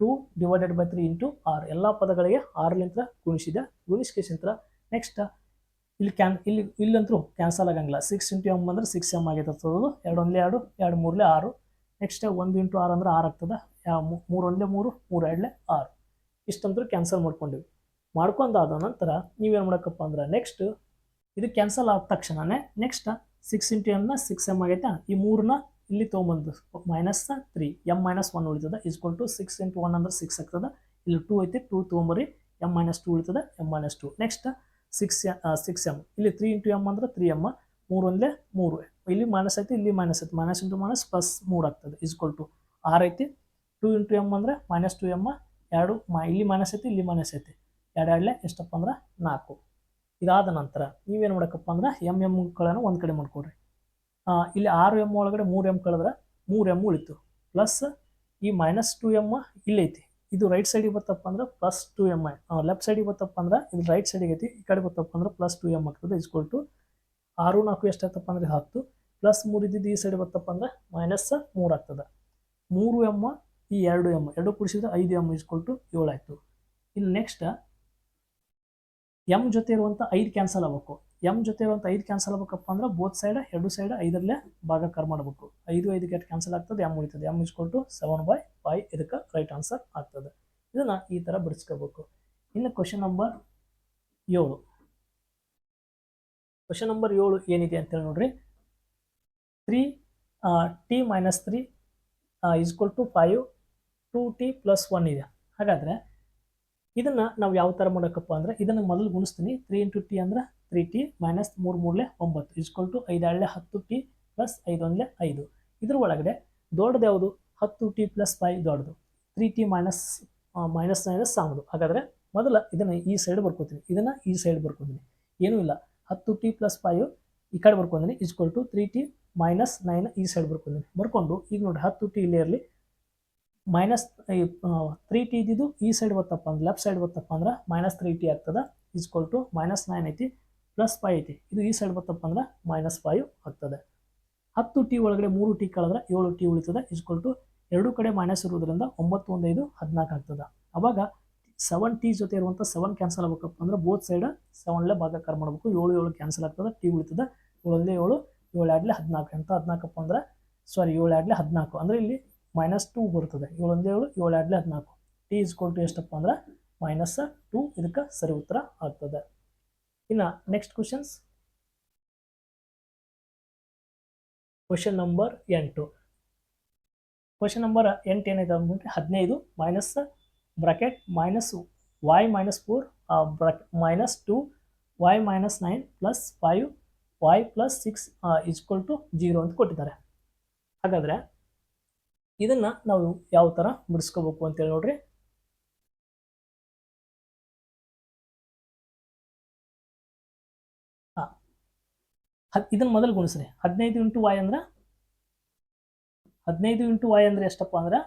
two divided by three into R ಎಲ್ಲ ಪದಗಳಿಗೆ ಆರಲಿಂದ ಗುಣಿಸಿದೆ. ಗುಣಿಸ್ಕೇಸಿಂತ್ರ ನೆಕ್ಸ್ಟ್ ಇಲ್ಲಿ ಕ್ಯಾನ್ ಇಲ್ಲಿ, ಇಲ್ಲಂತರೂ ಕ್ಯಾನ್ಸಲ್ ಆಗಂಗಿಲ್ಲ. ಸಿಕ್ಸ್ ಇಂಟು ಎಂ ಅಂದ್ರೆ ಸಿಕ್ಸ್ ಎಂ ಆಗೈತೆ ಅದು ಎರಡು ಒಂದೇ ಎರಡು ಎರಡು ಮೂರಲೇ ಆರು. ನೆಕ್ಸ್ಟ್ ಒಂದು ಇಂಟು ಆರು ಅಂದ್ರೆ ಆರು ಆಗ್ತದೆ. ಮೂರು ಒಂದೇ ಮೂರು ಮೂರು ಎರಡಲೇ ಆರು. ಇಷ್ಟಂತೂ ಕ್ಯಾನ್ಸಲ್ ಮಾಡ್ಕೊಂಡಿವಿ. ಮಾಡ್ಕೊಂಡಾದ ನಂತರ ನೀವೇನು ಮಾಡಕ್ಕಪ್ಪ ಅಂದ್ರೆ ನೆಕ್ಸ್ಟ್ ಇದು ಕ್ಯಾನ್ಸಲ್ ಆದ ತಕ್ಷಣನೇ ನೆಕ್ಸ್ಟ್ ಸಿಕ್ಸ್ ಇಂಟು ಎಮ್ನ ಸಿಕ್ಸ್ ಎಂ ಆಗೈತೆ ಈ ಮೂರನ್ನ ಇಲ್ಲಿ ತೊಗೊಂಬಂದು minus three M minus one ಉಳಿತದೆ equal to six into one ಅಂದ್ರೆ ಸಿಕ್ಸ್ ಆಗ್ತದೆ. ಇಲ್ಲಿ ಟೂ ಐತಿ ಟೂ ತೊಗೊಂಬರಿ ಎಂ ಮೈನಸ್ ಟು ಉಳಿತದೆ M minus two next six six M ಇಲ್ಲಿ ತ್ರೀ ಇಂಟು ಎಂ ಅಂದ್ರೆ ತ್ರೀ ಎಂ ಮೂರು ಒಂದೇ ಮೂರು. ಇಲ್ಲಿ ಮೈನಸ್ ಐತಿ, ಇಲ್ಲಿ ಮೈನಸ್ ಐತಿ. ಮೈನಸ್ ಇಂಟು ಮೈನಸ್ ಪ್ಲಸ್ ಮೂರು ಆಗ್ತದೆ ಇಸ್ಕೊಲ್ ಟು ಆರು ಐತಿ. ಟೂ ಇಂಟು ಎಂ ಅಂದರೆ ಮೈನಸ್ ಟು ಎಂ ಎರಡು ಮ, ಇಲ್ಲಿ ಮೈನಸ್ ಐತಿ, ಇಲ್ಲಿ ಮೈನಸ್ ಐತಿ. ಎರಡು ಎರಡಲೆ ಎಷ್ಟಪ್ಪ ಅಂದ್ರೆ ನಾಲ್ಕು. ಇದಾದ ನಂತರ ನೀವೇನು ಮಾಡಕ್ಕಪ್ಪ ಅಂದ್ರೆ ಎಂ ಎಮ್ಗಳನ್ನು ಒಂದು ಕಡೆ ಮಾಡ್ಕೊಡ್ರಿ. ಇಲ್ಲಿ ಆರು ಎಂ ಒಳಗಡೆ ಮೂರು ಎಂ ಕಳೆದ್ರೆ ಮೂರು ಎಂ ಉಳಿತು. ಪ್ಲಸ್ ಈ ಮೈನಸ್ ಟು ಎಂ ಇಲ್ಲೈತಿ ಇದು ರೈಟ್ ಸೈಡಿಗೆ ಬತ್ತಪ್ಪ ಅಂದ್ರೆ ಪ್ಲಸ್ ಟು ಎಂ ಐ ಲೆಫ್ಟ್ ಸೈಡಿಗೆ ಬತ್ತಪ್ಪ ಅಂದ್ರೆ ಇದು ರೈಟ್ ಸೈಡಿಗೆ ಐತಿ. ಈ ಕಡೆ ಬತ್ತಪ್ಪ ಅಂದ್ರೆ ಪ್ಲಸ್ ಟು ಎಂ ಆಗ್ತದೆ. ಇಸ್ಕೊಲ್ ಟು ಆರು ನಾಲ್ಕು ಎಷ್ಟಾಗ್ತಪ್ಪ ಅಂದ್ರೆ ಹತ್ತು. ಪ್ಲಸ್ ಮೂರು ಇದ್ದಿದ್ದು ಈ ಸೈಡ್ ಬತ್ತಪ್ಪ ಅಂದ್ರೆ ಮೈನಸ್ ಮೂರು ಆಗ್ತದೆ. ಮೂರು ಎಂ ಈ ಎರಡು ಎಂ ಎರಡು ಕೂಡಿಸಿದ್ರೆ ಐದು ಎಂ ಇಸ್ಕೊಲ್ ಟು ಏಳು ಆಯಿತು. ಇಲ್ಲಿ ನೆಕ್ಸ್ಟ್ ಎಂ ಜೊತೆ ಇರುವಂಥ ಐದು ಕ್ಯಾನ್ಸಲ್ ಆಗಬೇಕು. ಎಂ ಜೊತೆ ಇರುವಂಥ ಐದು ಕ್ಯಾನ್ಸಲ್ ಆಗಬೇಕಪ್ಪ ಅಂದ್ರೆ ಬೋತ್ ಸೈಡ್ ಎರಡು ಸೈಡ್ ಐದರಲ್ಲೇ ಭಾಗಾಕಾರ ಮಾಡಬೇಕು. ಐದು ಐದು ಗೆಟ್ ಕ್ಯಾನ್ಸಲ್ ಆಗ್ತದೆ? ಎಂ ಉಳಿತದೆ. M equal to seven by five ಇದಕ್ಕೆ ರೈಟ್ ಆನ್ಸರ್ ಆಗ್ತದೆ. ಇದನ್ನು ಈ ಥರ ಬಿಡಿಸ್ಕೋಬೇಕು. ಇನ್ನು ಕ್ವಶನ್ ನಂಬರ್ ಏಳು. ಕ್ವಶನ್ ನಂಬರ್ ಏಳು ಏನಿದೆ ಅಂತೇಳಿ ನೋಡ್ರಿ. Three T minus three equal to five two T plus one ಇದೆ. ಹಾಗಾದರೆ ಇದನ್ನು ನಾವು ಯಾವ ಥರ ಮಾಡೋಕ್ಕಪ್ಪ ಅಂದರೆ ಇದನ್ನು ಮೊದಲು ಗುಣಿಸ್ತೀನಿ. ತ್ರೀ ಇಂಟು ಟಿ ಅಂದ್ರೆ ತ್ರೀ ಟಿ ಮೈನಸ್ ಮೂರು ಮೂರಲೆ ಒಂಬತ್ತು ಇಸ್ಕೊಲ್ ಟು ಐದು ಎರಡಲೆ ಹತ್ತು ಟಿ ಪ್ಲಸ್ ಐದು ಒಂದಲೆ ಐದು. ಇದ್ರ ಒಳಗಡೆ ದೊಡ್ಡದು ಯಾವುದು? ಹತ್ತು ಟಿ ಪ್ಲಸ್ ಫೈವ್ ದೊಡ್ಡದು. Three T minus minus minus ಸಾಮದು ಹಾಗಾದರೆ ಮೊದಲ ಇದನ್ನು ಈ ಸೈಡ್ ಬರ್ಕೋತೀನಿ. ಇದನ್ನು ಈ ಸೈಡ್ ಬರ್ಕೋತೀನಿ. ಏನೂ ಇಲ್ಲ. ಹತ್ತು ಟಿ ಪ್ಲಸ್ ಫೈವ್ ಈ ಕಡೆ ಬರ್ಕೊಂತೀನಿ. Equal to three T minus nine ಈ ಸೈಡ್ ಬರ್ಕೊಂಡಿನಿ ಬರ್ಕೊಂಡು ಈಗ ನೋಡಿ ಹತ್ತು ಟಿ ಇಲ್ಲಿ ಇರಲಿ. ಮೈನಸ್ ತ್ರೀ ಟಿ ಇದ್ದಿದ್ದು ಈ ಸೈಡ್ ಬತ್ತಪ್ಪ ಅಂದ್ರೆ ಲೆಫ್ಟ್ ಸೈಡ್ ಬತ್ತಪ್ಪ ಅಂದ್ರೆ ಮೈನಸ್ ತ್ರೀ ಟಿ ಆಗ್ತದೆ. ಇಸ್ಕೊಲ್ ಟು ಮೈನಸ್ ನೈನ್ ಐತಿ ಪ್ಲಸ್ ಫೈ ಐತಿ. ಇದು ಈ ಸೈಡ್ ಬತ್ತಪ್ಪ ಅಂದ್ರೆ ಮೈನಸ್ ಫೈವ್ ಆಗ್ತದೆ. ಹತ್ತು ಟಿ ಒಳಗಡೆ ಮೂರು ಟಿ ಕಳೆದ್ರೆ ಏಳು ಟಿ ಉಳಿತದೆ. ಇಸ್ಕೊಲ್ ಟು ಎರಡು ಕಡೆ ಮೈನಸ್ ಇರುವುದರಿಂದ ಒಂಬತ್ತು, ಒಂದು, ಐದು, ಹದಿನಾಲ್ಕು ಆಗ್ತದೆ. ಅವಾಗ ಸೆವೆನ್ ಟಿ ಜೊತೆ ಇರುವಂಥ ಸೆವೆನ್ ಕ್ಯಾನ್ಸಲ್ ಆಗಬೇಕಪ್ಪ ಅಂದ್ರೆ ಬೋತ್ ಸೈಡ್ ಸೆವೆನ್ಲೇ ಭಾಗಾಕಾರ ಮಾಡಬೇಕು. ಏಳು ಏಳು ಕ್ಯಾನ್ಸಲ್ ಆಗ್ತದೆ ಟಿ ಉಳಿತದೆ. ಏಳಲ್ಲೇ ಏಳು ಏಳು ಆಡಲೇ ಹದಿನಾಲ್ಕು. ಎಂತ ಹದಿನಾಲ್ಕಪ್ಪ ಅಂದ್ರೆ ಸಾರಿ ಏಳು ಆಡಲೇ ಹದಿನಾಲ್ಕು. ಅಂದರೆ ಇಲ್ಲಿ ಮೈನಸ್ ಟೂ ಬರ್ತದೆ. ಏಳು ಒಂದೇ ಏಳು ಏಳು ಆಡಲೇ ಹದಿನಾಲ್ಕು. ಟಿ ಇಸ್ಕೊಲ್ ಟು ಎಷ್ಟಪ್ಪ ಅಂದ್ರೆ ಮೈನಸ್ ಟೂ ಇದಕ್ಕೆ ಸರಿ ಉತ್ತರ ಆಗ್ತದೆ. ಇನ್ನು ನೆಕ್ಸ್ಟ್ ಕ್ವಶನ್ಸ್ ಕ್ವಶನ್ ನಂಬರ್ ಎಂಟು. ಕ್ವಶನ್ ನಂಬರ್ ಎಂಟು ಏನಾಯ್ತು ಅಂದ್ಬಿಟ್ರೆ, ಹದಿನೈದು minus bracket minus Y minus four bracket minus two Y minus nine plus five Y plus six equal to zero ಅಂತ ಕೊಟ್ಟಿದ್ದಾರೆ. ಹಾಗಾದರೆ, ಇದನ್ನು ನಾವು ಯಾವ ಥರ ಬಿಡಿಸ್ಕೋಬೇಕು ಅಂತೇಳಿ ನೋಡ್ರಿ. ಹದ್ ಇದನ್ನು ಮೊದಲು ಗುಣಿಸ್ರಿ. ಹದಿನೈದು ಇಂಟು ವಾಯ್ ಅಂದ್ರೆ? ಹದಿನೈದು ಇಂಟು ವಾಯ್ ಅಂದರೆ ಎಷ್ಟಪ್ಪ ಅಂದ್ರೆ?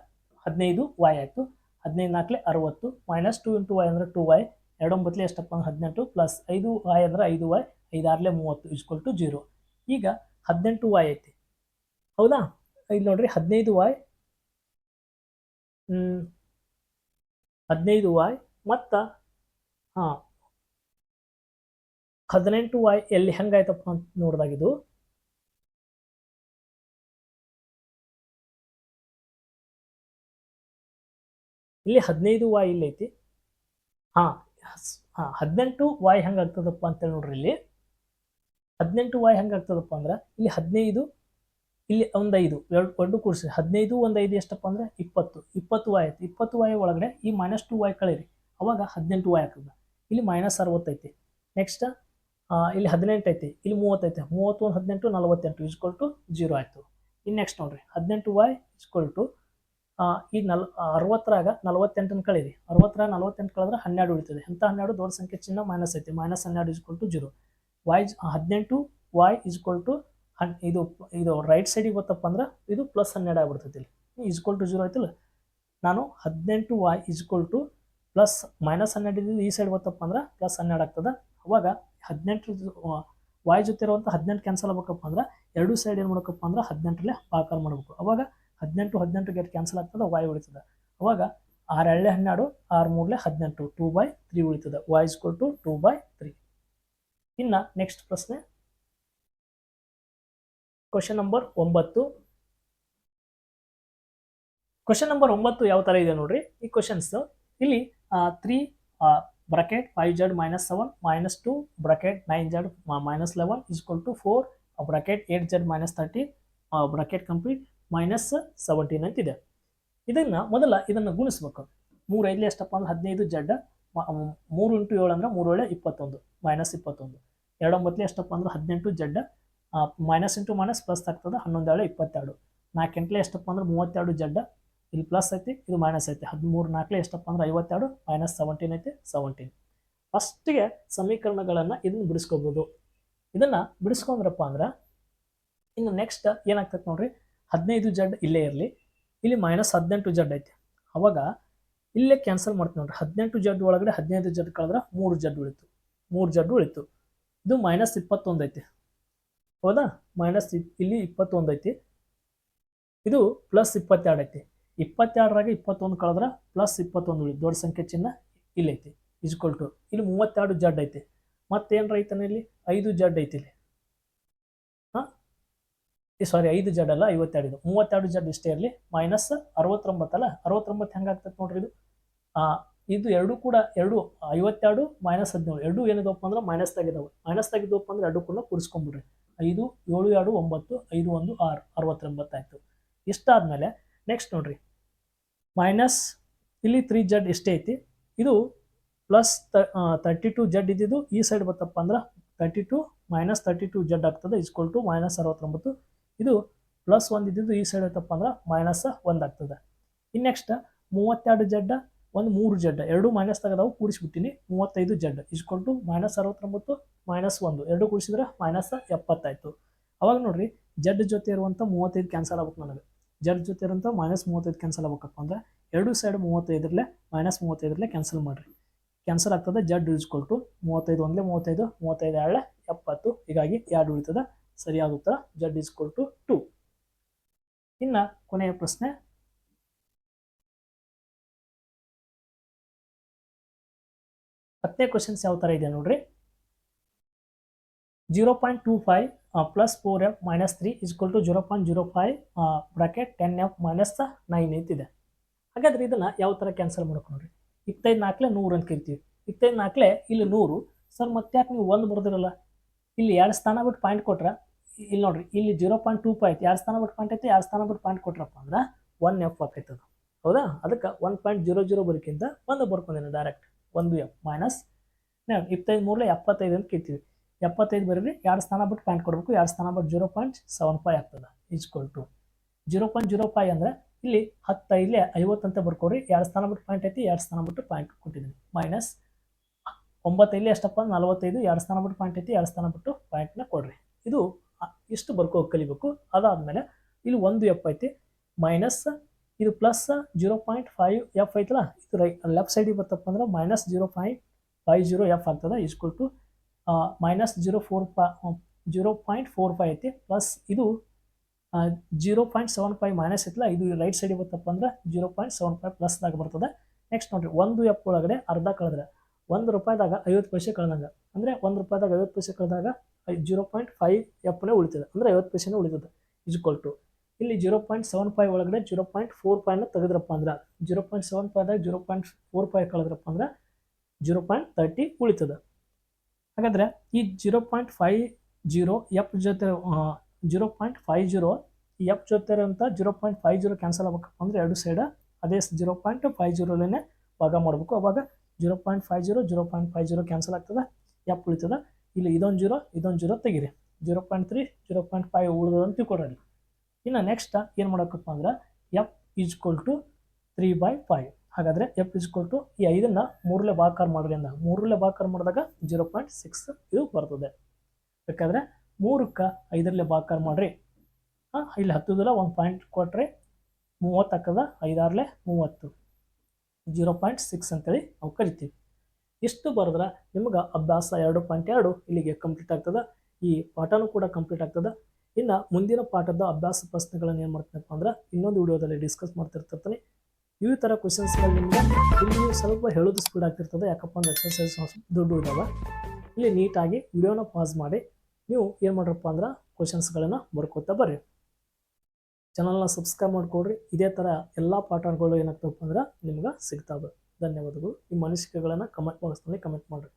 ಹದಿನೈದು ವಾಯ್ ಆಯಿತು. ಹದಿನೈದು ನಾಲ್ಕಲೆ ಅರವತ್ತು. ಮೈನಸ್ ಟು ಇಂಟು ವಾಯ್ ಅಂದ್ರೆ ಟು ವಾಯ್ ಎರಡೊಂಬತ್ತಲೆ ಎಷ್ಟಪ್ಪ ಅಂದ್ರೆ? ಹದಿನೆಂಟು. ಪ್ಲಸ್ ಐದು ವಾಯ್ ಅಂದರೆ ಐದು ವಾಯ್ ಐದಾರಲೆ ಮೂವತ್ತು ಇಸ್ಕೊಲ್ ಟು ಜೀರೋ ಈಗ ಹದಿನೆಂಟು ವಾಯ್ ಐತಿ. ಹೌದಾ? ಇಲ್ಲಿ ನೋಡ್ರಿ ಹದಿನೈದು ವಾಯ್ ಹದಿನೈದು ವಾಯ್ ಮತ್ತು, ಹಾಂ ಹದಿನೆಂಟು ವಾಯ್ ಎಲ್ಲಿ ಹೆಂಗಾಯ್ತಪ್ಪ ಅಂತ ನೋಡಿದಾಗಿದು ಇಲ್ಲಿ ಹದಿನೈದು ವಾಯ್ ಇಲ್ಲಿ ಐತಿ. ಹಾ ಹಾಂ, ಹದಿನೆಂಟು ವಾಯ್ ಹೆಂಗಾಗ್ತದಪ್ಪ ಅಂತೇಳಿ ನೋಡ್ರಿ ಇಲ್ಲಿ. ಹದಿನೆಂಟು ವಾಯ್ ಹೆಂಗಾಗ್ತದಪ್ಪ ಅಂದ್ರೆ ಇಲ್ಲಿ ಹದಿನೈದು, ಇಲ್ಲಿ ಒಂದು ಐದು ಎರಡು ಎರಡು ಕೂಡಿಸಿ ಹದಿನೈದು ಒಂದು ಐದು ಎಷ್ಟಪ್ಪ ಅಂದ್ರೆ ಇಪ್ಪತ್ತು ಇಪ್ಪತ್ತು ವಾಯ್ ಐತಿ. ಇಪ್ಪತ್ತು ವಾಯ್ ಒಳಗಡೆ ಈ ಮೈನಸ್ ಟು ವಾಯ್ ಕಳೀರಿ. ಅವಾಗ ಹದಿನೆಂಟು ವಾಯ್ ಆಗ್ತದೆ. ಇಲ್ಲಿ ಮೈನಸ್ ಅರವತ್ತೈತಿ. ನೆಕ್ಸ್ಟ್ ಇಲ್ಲಿ ಹದಿನೆಂಟು ಐತಿ, ಇಲ್ಲಿ ಮೂವತ್ತೈತೆ ಮೂವತ್ತೊಂದು ಹದಿನೆಂಟು, ನಲವತ್ತೆಂಟು ಇಸ್ಕೊಲ್ ಟು ಜೀರೋ ಆಯಿತು. ಇನ್ನು ನೆಕ್ಸ್ಟ್ ನೋಡ್ರಿ, ಹದಿನೆಂಟು ವೈ ಇಸ್ಕೊಲ್ ಟು ಈ ನಲ್ ಅರವತ್ತರಾಗ ನಲವತ್ತೆಂಟನ್ನು ಕಳೀರಿ. ಅರವತ್ತರಾಗ ನಲವತ್ತೆಂಟು ಕಳೆದ್ರೆ ಹನ್ನೆರಡು ಉಳಿತದೆ. ಅಂತ ಹನ್ನೆರಡು? ದೊಡ್ಡ ಸಂಖ್ಯೆ ಚಿನ್ನ ಮೈನಸ್ ಐತೆ. ಮೈನಸ್ ಹನ್ನೆರಡು ಇಸ್ಕೊಲ್ ಟು ಜೀರೋ ವೈ ಹದಿನೆಂಟು ವೈ ಇಸ್ಕೊಲ್ ಟು ಹನ್, ಇದು ಇದು ರೈಟ್ ಸೈಡಿಗೆ ಗೊತ್ತಪ್ಪ ಅಂದ್ರೆ ಇದು ಪ್ಲಸ್ ಹನ್ನೆರಡು ಆಗ್ಬಿಡ್ತೈತಿ ಇಲ್ಲಿ. ಇಸ್ಕೊಲ್ ಟು ಜೀರೋ ಆಯ್ತಲ್ಲ? ನಾನು ಹದಿನೆಂಟು Y equal to plus minus ಹನ್ನೆರಡು ಈ ಸೈಡ್ ಗೊತ್ತಪ್ಪ ಅಂದ್ರೆ ಪ್ಲಸ್ ಹನ್ನೆರಡು ಆಗ್ತದೆ. ಅವಾಗ ಹದಿನೆಂಟು ವಾಯ್ ಜೊತೆ ಇರುವಂಥ ಹದಿನೆಂಟು ಕ್ಯಾನ್ಸಲ್ ಆಗ್ಬೇಕಪ್ಪ ಅಂದ್ರೆ ಎರಡು ಸೈಡ್ ಏನು ಮಾಡಬೇಕಪ್ಪ ಅಂದ್ರೆ ಹದಿನೆಂಟರಲ್ಲೇ ಪಾಕಾರ ಮಾಡಬೇಕು. ಅವಾಗ ಹದಿನೆಂಟು ಹದಿನೆಂಟು ಗೇಟ್ ಕ್ಯಾನ್ಸಲ್ ಆಗ್ತದೆ ವಾಯ್ ಉಳಿತದೆ. ಅವಾಗ ಆರು ಎಳ್ಳೆ ಹನ್ನೆರಡು, ಆರು ಮೂರಲೆ ಹದಿನೆಂಟು ಟೂ ಬೈ ತ್ರೀ ಉಳಿತದೆ. Y equal to two by three ಇನ್ನು ನೆಕ್ಸ್ಟ್ ಪ್ರಶ್ನೆ. ಕ್ವಶನ್ ನಂಬರ್ ಒಂಬತ್ತು. ಕ್ವಶನ್ ನಂಬರ್ ಒಂಬತ್ತು ಯಾವ ಥರ ಇದೆ ನೋಡ್ರಿ? ಈ ಕ್ವಶನ್ಸ್ ಇಲ್ಲಿ three bracket five Z minus seven minus two bracket nine Z minus eleven equal to four bracket eight Z minus thirty bracket complete minus seventeen ಅಂತಿದೆ ಇದನ್ನು ಮೊದಲ ಇದನ್ನು ಗುಣಿಸ್ಬೇಕು. ಮೂರು ಐದಲಿ ಎಷ್ಟಪ್ಪ ಅಂದ್ರೆ ಹದಿನೈದು ಜಡ್ ಮೂರು ಇಂಟು ಏಳು ಅಂದ್ರೆ ಮೂರು ಏಳೆ ಇಪ್ಪತ್ತೊಂದು ಮೈನಸ್ ಇಪ್ಪತ್ತೊಂದು. ಎರಡೊಂಬತ್ತಲಿ ಎಷ್ಟಪ್ಪ ಅಂದ್ರೆ ಹದಿನೆಂಟು Z minus into minus plus ಆಗ್ತದೆ ಹನ್ನೊಂದು ಏಳು ಇಪ್ಪತ್ತೆರಡು. ನಾಲ್ಕು ಎಂಟ್ಲೆ ಎಷ್ಟಪ್ಪ ಅಂದ್ರೆ ಮೂವತ್ತೆರಡು ಜಡ್ಡ ಇಲ್ಲಿ ಪ್ಲಸ್ ಐತಿ, ಇದು ಮೈನಸ್ ಐತಿ. ಹದಿಮೂರು ನಾಲ್ಕಲೇ ಎಷ್ಟಪ್ಪ ಅಂದ್ರೆ ಐವತ್ತೆರಡು ಮೈನಸ್ ಸೆವೆಂಟೀನ್ ಐತಿ ಸೆವೆಂಟೀನ್ ಫಸ್ಟಿಗೆ ಸಮೀಕರಣಗಳನ್ನು ಇದನ್ನು ಬಿಡಿಸ್ಕೋಬೋದು. ಇದನ್ನು ಬಿಡಿಸ್ಕೊಂಡ್ರಪ್ಪ ಅಂದ್ರೆ, ಇನ್ನು ನೆಕ್ಸ್ಟ್ ಏನಾಗ್ತೈತೆ ನೋಡ್ರಿ? ಹದಿನೈದು ಜಡ್ ಇಲ್ಲೇ ಇರಲಿ. ಇಲ್ಲಿ ಮೈನಸ್ ಹದಿನೆಂಟು ಜಡ್ ಐತಿ. ಅವಾಗ ಇಲ್ಲೇ ಕ್ಯಾನ್ಸಲ್ ಮಾಡ್ತೀವಿ ನೋಡ್ರಿ. ಹದಿನೆಂಟು ಜಡ್ ಒಳಗಡೆ ಹದಿನೈದು ಜಡ್ ಕಳೆದ್ರೆ ಮೂರು ಜಡ್ ಉಳಿತು. ಮೂರು ಜಡ್ ಉಳಿತು. ಇದು ಮೈನಸ್ ಇಪ್ಪತ್ತೊಂದು ಐತಿ. ಹೌದಾ? ಮೈನಸ್ ಇಲ್ಲಿ ಇಪ್ಪತ್ತೊಂದು ಐತಿ. ಇದು ಪ್ಲಸ್ ಇಪ್ಪತ್ತೆರಡು ಐತಿ. ಇಪ್ಪತ್ತೆರಡರಾಗ ಇಪ್ಪತ್ತೊಂದು ಕಳೆದ್ರೆ ಪ್ಲಸ್ ಇಪ್ಪತ್ತೊಂದು ಉಳಿ. ದೊಡ್ಡ ಸಂಖ್ಯೆ ಚಿಹ್ನ ಇಲ್ಲೈತಿ. ಇಸ್ಕೊಲ್ ಟು ಇಲ್ಲಿ ಮೂವತ್ತೆರಡು ಜಡ್ ಐತಿ. ಮತ್ತೇನು ರೈತನ ಇಲ್ಲಿ? ಐದು ಜಡ್ ಐತಿ ಇಲ್ಲಿ. ಹಾಂ? ಸಾರಿ ಐದು ಜಡ್ ಅಲ್ಲ, ಐವತ್ತೆರಡು ಇದು. ಮೂವತ್ತೆರಡು ಜಡ್ ಇಷ್ಟೇ ಇರಲಿ. ಮೈನಸ್ ಅರವತ್ತೊಂಬತ್ತಲ್ಲ ಅರವತ್ತೊಂಬತ್ತು ಹೆಂಗಾಗ್ತದೆ ನೋಡ್ರಿ ಇದು? ಇದು ಎರಡು ಕೂಡ ಎರಡು, ಐವತ್ತೆರಡು ಮೈನಸ್ ಹದಿನೇಳು. ಎರಡು ಏನಿದವಪ್ಪ ಅಂದ್ರೆ ಮೈನಸ್ ತೆಗೆದವು. ಮೈನಸ್ ತೆಗಿದವಪ್ಪ ಅಂದ್ರೆ ಎರಡು ಕೂಡ ಕೂರಿಸ್ಕೊಂಬಿಡ್ರಿ ಐದು, ಏಳು, ಎರಡು, ಒಂಬತ್ತು, ಐದು, ಒಂದು, ಆರು, ಅರವತ್ತೊಂಬತ್ತಾಯಿತು. ಇಷ್ಟಾದಮೇಲೆ ನೆಕ್ಸ್ಟ್ ನೋಡ್ರಿ. ಮೈನಸ್ ಇಲ್ಲಿ ತ್ರೀ ಜಡ್ ಇಷ್ಟೇ ಐತಿ, ಇದು ಪ್ಲಸ್ ತರ್ಟಿ ಟು ಜಡ್ ಇದ್ದಿದ್ದು ಈ ಸೈಡ್ ಬತ್ತಪ್ಪ ಅಂದ್ರೆ thirty two minus thirty two Z ಆಗ್ತದೆ ಇಸ್ಕೊಲ್ ಟು ಮೈನಸ್ ಅರವತ್ತೊಂಬತ್ತು. ಇದು ಪ್ಲಸ್ ಒಂದು ಇದ್ದಿದ್ದು ಈ ಸೈಡ್ ಐತಪ್ಪ ಅಂದ್ರೆ ಮೈನಸ್ ಒಂದು ಆಗ್ತದೆ. ಇನ್ನು ನೆಕ್ಸ್ಟ್ ಮೂವತ್ತೆರಡು ಜಡ್ಡ ಒಂದು ಮೂರು ಜಡ್ಡ ಎರಡು ಮೈನಸ್ ತೆಗೆದವು, ಕೂಡಿಸ್ಬಿಟ್ಟಿನಿ, ಮೂವತ್ತೈದು ಜಡ್ ಇಸ್ಕೊಲ್ ಟು ಮೈನಸ್ ಅರವತ್ತೊಂಬತ್ತು ಮೈನಸ್ ಒಂದು. ಎರಡು ಕೂಡಿಸಿದ್ರೆ ಮೈನಸ್ ಎಪ್ಪತ್ತಾಯಿತು. ಅವಾಗ ನೋಡಿರಿ ಜಡ್ ಜೊತೆ ಇರುವಂಥ ಮೂವತ್ತೈದು ಕ್ಯಾನ್ಸಲ್ ಆಗ್ಬೇಕು ನನಗೆ. ಜಡ್ ಜೊತೆ ಇರೋಂಥ ಮೈನಸ್ ಮೂವತ್ತೈದು ಕ್ಯಾನ್ಸಲ್ ಆಗ್ಬೇಕಪ್ಪ ಅಂದರೆ ಎರಡು ಸೈಡ್ ಮೂವತ್ತೈದರಲ್ಲೇ ಮೈನಸ್ ಮೂವತ್ತೈದರಲ್ಲೇ ಕ್ಯಾನ್ಸಲ್ ಮಾಡಿರಿ. ಕ್ಯಾನ್ಸಲ್ ಆಗ್ತದೆ ಜಡ್ ಇಸ್ಕೊಲ್ ಟು ಮೂವತ್ತೈದು ಒಂದಲೇ ಮೂವತ್ತೈದು ಮೂವತ್ತೈದು ಎರಡು ಎಪ್ಪತ್ತು. ಹೀಗಾಗಿ ಎರಡು ಉಳಿತದೆ ಸರಿಯಾದ ಉತ್ತರ ಜಡ್ ಇಸ್ಕೊಲ್ ಟು ಟು ಇನ್ನು ಕೊನೆಯ ಪ್ರಶ್ನೆ. ಹತ್ತನೇ ಕ್ವಶನ್ಸ್ ಯಾವ ಥರ ಇದೆ ನೋಡ್ರಿ? Zero point two five plus four F minus three equal to zero point zero five bracket ten F minus nine ಅಂತಿದೆ ಹಾಗಾದ್ರೆ ಇದನ್ನು ಯಾವ ಥರ ಕ್ಯಾನ್ಸಲ್ ಮಾಡ್ಕೊಂಡು ನೋಡ್ರಿ? ಇಪ್ಪತ್ತೈದು ನಾಲ್ಕಲೆ ನೂರು ಅಂತ ಕರಿತೀವಿ. ಇಪ್ಪತ್ತೈದು ನಾಲ್ಕಲೆ ಇಲ್ಲಿ ನೂರು. ಸರ್, ಮತ್ತೆ ಯಾಕೆ ನೀವು ಒಂದು ಬರ್ದಿರಲ್ಲ? ಇಲ್ಲಿ ಎರಡು ಸ್ಥಾನ ಬಿಟ್ಟು ಪಾಯಿಂಟ್ ಕೊಟ್ರೆ, ಇಲ್ಲಿ ನೋಡ್ರಿ, ಇಲ್ಲಿ ಜೀರೋ ಪಾಯಿಂಟ್ ಟೂ ಫೈವ್ ಐತಿ ಎರಡು ಸ್ಥಾನ ಬಿಟ್ಟು ಪಾಯಿಂಟ್ ಐತಿ, ಎರಡು ಸ್ಥಾನ ಬಿಟ್ಟು ಪಾಯಿಂಟ್ ಕೊಟ್ರಪ್ಪ ಅಂದ್ರೆ ಒನ್ ಎಫ್ ಅದು ಹೌದಾ? ಅದಕ್ಕೆ ಒನ್ ಪಾಯಿಂಟ್ ಜೀರೋ ಜೀರೋ ಬರೋಕ್ಕಿಂತ ಒಂದು ಬರ್ಕೊಂಡಿನಿ ಡೈರೆಕ್ಟ್ ಒಂದು ಎಫ್ ಮೈನಸ್ ಇಪ್ಪತ್ತೈದು ಮೂರಲೆ ಎಪ್ಪತ್ತೈದು ಅಂತ ಕೇಳ್ತೀವಿ ಎಪ್ಪತ್ತೈದು ಬರೀರಿ, ಎರಡು ಸ್ಥಾನ ಬಿಟ್ಟು ಪಾಯಿಂಟ್ ಕೊಡಬೇಕು, ಎರಡು ಸ್ಥಾನ ಬಿಟ್ಟು ಜೀರೋ ಪಾಯಿಂಟ್ ಸೆವೆನ್ ಫೈವ್ ಆಗ್ತದೆ equal to. Zero point zero five ಅಂದರೆ ಇಲ್ಲಿ ಹತ್ತೈದಲೇ ಐವತ್ತು ಅಂತ ಬರ್ಕೊಡ್ರಿ, ಎರಡು ಸ್ಥಾನ ಬಿಟ್ಟು ಪಾಯಿಂಟ್ ಐತಿ, ಎರಡು ಸ್ಥಾನ ಬಿಟ್ಟು ಪಾಯಿಂಟ್ ಕೊಟ್ಟಿದ್ದೀನಿ. ಮೈನಸ್ ಒಂಬತ್ತೈದಲೇ ಎಷ್ಟಪ್ಪ, ನಲವತ್ತೈದು, ಎರಡು ಸ್ಥಾನ ಬಿಟ್ಟು ಪಾಯಿಂಟ್ ಐತಿ, ಎರಡು ಸ್ಥಾನ ಬಿಟ್ಟು ಪಾಯಿಂಟ್ನ ಕೊಡ್ರಿ. ಇದು ಇಷ್ಟು ಬರ್ಕೋ ಕಲಿಬೇಕು, ಅದಾದಮೇಲೆ ಇಲ್ಲಿ ಒಂದು ಎಫ್ ಐತಿ, ಮೈನಸ್ ಇದು plus zero point five F ಐತಲ್ಲ, ಇದು ರೈ ಲೆಫ್ಟ್ ಸೈಡಿಗೆ ಬರ್ತಪ್ಪ ಅಂದ್ರೆ minus zero point five zero F ಆಗ್ತದೆ equal to minus zero four ಪಾ ಜೀರೋ ಪಾಯಿಂಟ್ ಫೋರ್ ಫೈವ್ ಐತಿ ಪ್ಲಸ್ ಇದು zero point seven five minus ಐತಲ್ಲ, ಇದು ರೈಟ್ ಸೈಡ್ ಬರ್ತಪ್ಪ ಅಂದ್ರೆ ಜೀರೋ ಪಾಯಿಂಟ್ ಸೆವೆನ್ ಫೈವ್ ಪ್ಲಸ್ದಾಗ ಬರ್ತದೆ. ನೆಕ್ಸ್ಟ್ ನೋಡಿರಿ, ಒಂದು ಎಪ್ ಒಳಗಡೆ ಅರ್ಧ ಕಳೆದ್ರೆ, ಒಂದು ರೂಪಾಯಿದಾಗ ಐವತ್ತು ಪೈಸೆ ಕಳೆದಂಗೆ, ಅಂದರೆ ಒಂದು ರೂಪಾಯಿದಾಗ ಐವತ್ತು ಪೈಸೆ ಕಳೆದಾಗ ಜೀರೋ ಪಾಯಿಂಟ್ ಫೈವ್ ಎಪ್ನೇ ಉಳಿತದೆ, ಅಂದರೆ ಐವತ್ತು ಪೈಸೆನೇ ಉಳಿತದೆ ಈಜ್ಕೊಲ್ ಟು ಇಲ್ಲಿ ಜೀರೋ ಪಾಯಿಂಟ್ ಸೆವೆನ್ ಫೈವ್ ಒಳಗಡೆ ಜೀರೋ ಪಾಯಿಂಟ್ ಫೋರ್ ಫೈವ್ನ ತೆಗೆದ್ರಪ್ಪ ಅಂದ್ರೆ ಜೀರೋ ಪಾಯಿಂಟ್ ಸೆವೆನ್ ಫೈವ್ದಾಗ ಜೀರೋ ಪಾಯಿಂಟ್ ಫೋರ್ ಫೈವ್ ಕಳೆದ್ರಪ್ಪ ಅಂದ್ರೆ ಜೀರೋ ಪಾಯಿಂಟ್ ತರ್ಟಿ ಉಳಿತದೆ. ಹಾಗಾದರೆ ಈ zero point five zero F ಜೊತೆ zero point five zero F ಜೊತೆ ಅಂತ zero point five zero cancel ಆಗ್ಬೇಕಪ್ಪ ಅಂದರೆ ಎರಡು ಸೈಡ್ ಅದೇ ಜೀರೋ ಪಾಯಿಂಟ್ ಫೈವ್ ಜೀರೋಲೇ ಭಾಗ ಮಾಡಬೇಕು. ಅವಾಗ zero point five zero zero point five zero cancel ಆಗ್ತದೆ, ಎಫ್ ಉಳಿತದೆ. ಇಲ್ಲಿ ಇದೊಂದು ಜೀರೋ ಇದೊಂದು ಜೀರೋ ತೆಗೀರಿ. Zero point three, zero point five ಉಳಿದು ಅಂತ ತಿಳ್ಕೊಡ್ರಿ ಇನ್ನು ನೆಕ್ಸ್ಟ್ ಏನು ಮಾಡೋಕ್ಕಪ್ಪ ಅಂದ್ರೆ F equal to three by five. ಹಾಗಾದರೆ ಎಫ್ ಈಜ್ಕೊಲ್ ಟು ಈ ಐದನ್ನು ಮೂರಲೆ ಭಾಕಾರ ಮಾಡ್ರಿ ಅಂದ. ಮೂರಲೆ ಭಾಕಾರ ಮಾಡಿದಾಗ ಜೀರೋ ಪಾಯಿಂಟ್ ಸಿಕ್ಸ್ ಇದು ಬರ್ತದೆ. ಯಾಕಂದರೆ ಮೂರಕ್ಕೆ ಐದರಲ್ಲೇ ಭಾಕಾರ ಮಾಡಿರಿ. ಹಾಂ, ಇಲ್ಲಿ ಹತ್ತದಲ್ಲ ಒಂದು ಪಾಯಿಂಟ್ ಕೊಟ್ಟರೆ ಮೂವತ್ತು ಹಾಕದ ಐದಾರಲೆ ಮೂವತ್ತು. ಜೀರೋ ಪಾಯಿಂಟ್ ಸಿಕ್ಸ್ ಅಂತೇಳಿ ನಾವು ಕರಿತೀವಿ. ಇಷ್ಟು ಬರೆದ್ರೆ ನಿಮ್ಗೆ ಅಭ್ಯಾಸ ಎರಡು ಪಾಯಿಂಟ್ ಎರಡು ಇಲ್ಲಿಗೆ ಕಂಪ್ಲೀಟ್ ಆಗ್ತದೆ, ಈ ಪಾಠನೂ ಕೂಡ ಕಂಪ್ಲೀಟ್ ಆಗ್ತದೆ. ಇನ್ನು ಮುಂದಿನ ಪಾಠದ ಅಭ್ಯಾಸ ಪ್ರಶ್ನೆಗಳನ್ನು ಏನು ಮಾಡ್ತೀನಪ್ಪ ಅಂದ್ರೆ ಇನ್ನೊಂದು ವಿಡಿಯೋದಲ್ಲಿ ಡಿಸ್ಕಸ್ ಮಾಡ್ತಿರ್ತಿರ್ತೀನಿ ಈ ಥರ ಕ್ವಶನ್ಸ್ಗಳು ನಿಮಗೆ ಇಲ್ಲಿ ಸ್ವಲ್ಪ ಹೇಳೋದು ಸ್ಪೀಡ್ ಆಗ್ತಿರ್ತದೆ. ಯಾಕಪ್ಪ ಅಂದ್ರೆ ಎಕ್ಸರ್ಸೈಸ್ ದುಡ್ಡು ಇದ್ದಾವೆ ಇಲ್ಲಿ ನೀಟಾಗಿ ವಿಡಿಯೋನ ಪಾಸ್ ಮಾಡಿ. ನೀವು ಏನು ಮಾಡ್ರಪ್ಪ ಅಂದ್ರೆ ಕ್ವಶನ್ಸ್ಗಳನ್ನು ಬರ್ಕೋತಾ ಬರ್ರಿ. ಚಾನಲ್ನ ಸಬ್ಸ್ಕ್ರೈಬ್ ಮಾಡ್ಕೊಡ್ರಿ. ಇದೇ ಥರ ಎಲ್ಲ ಪಾಠಗಳು ಏನಾಗ್ತವಪ್ಪ ಅಂದ್ರೆ ನಿಮ್ಗೆ ಸಿಗ್ತಾವೆ. ಧನ್ಯವಾದಗಳು. ನಿಮ್ಮ ಅನಿಸಿಕೆಗಳನ್ನು ಕಮೆಂಟ್ ಬಾಕ್ಸ್ನಲ್ಲಿ ಕಮೆಂಟ್ ಮಾಡಿರಿ.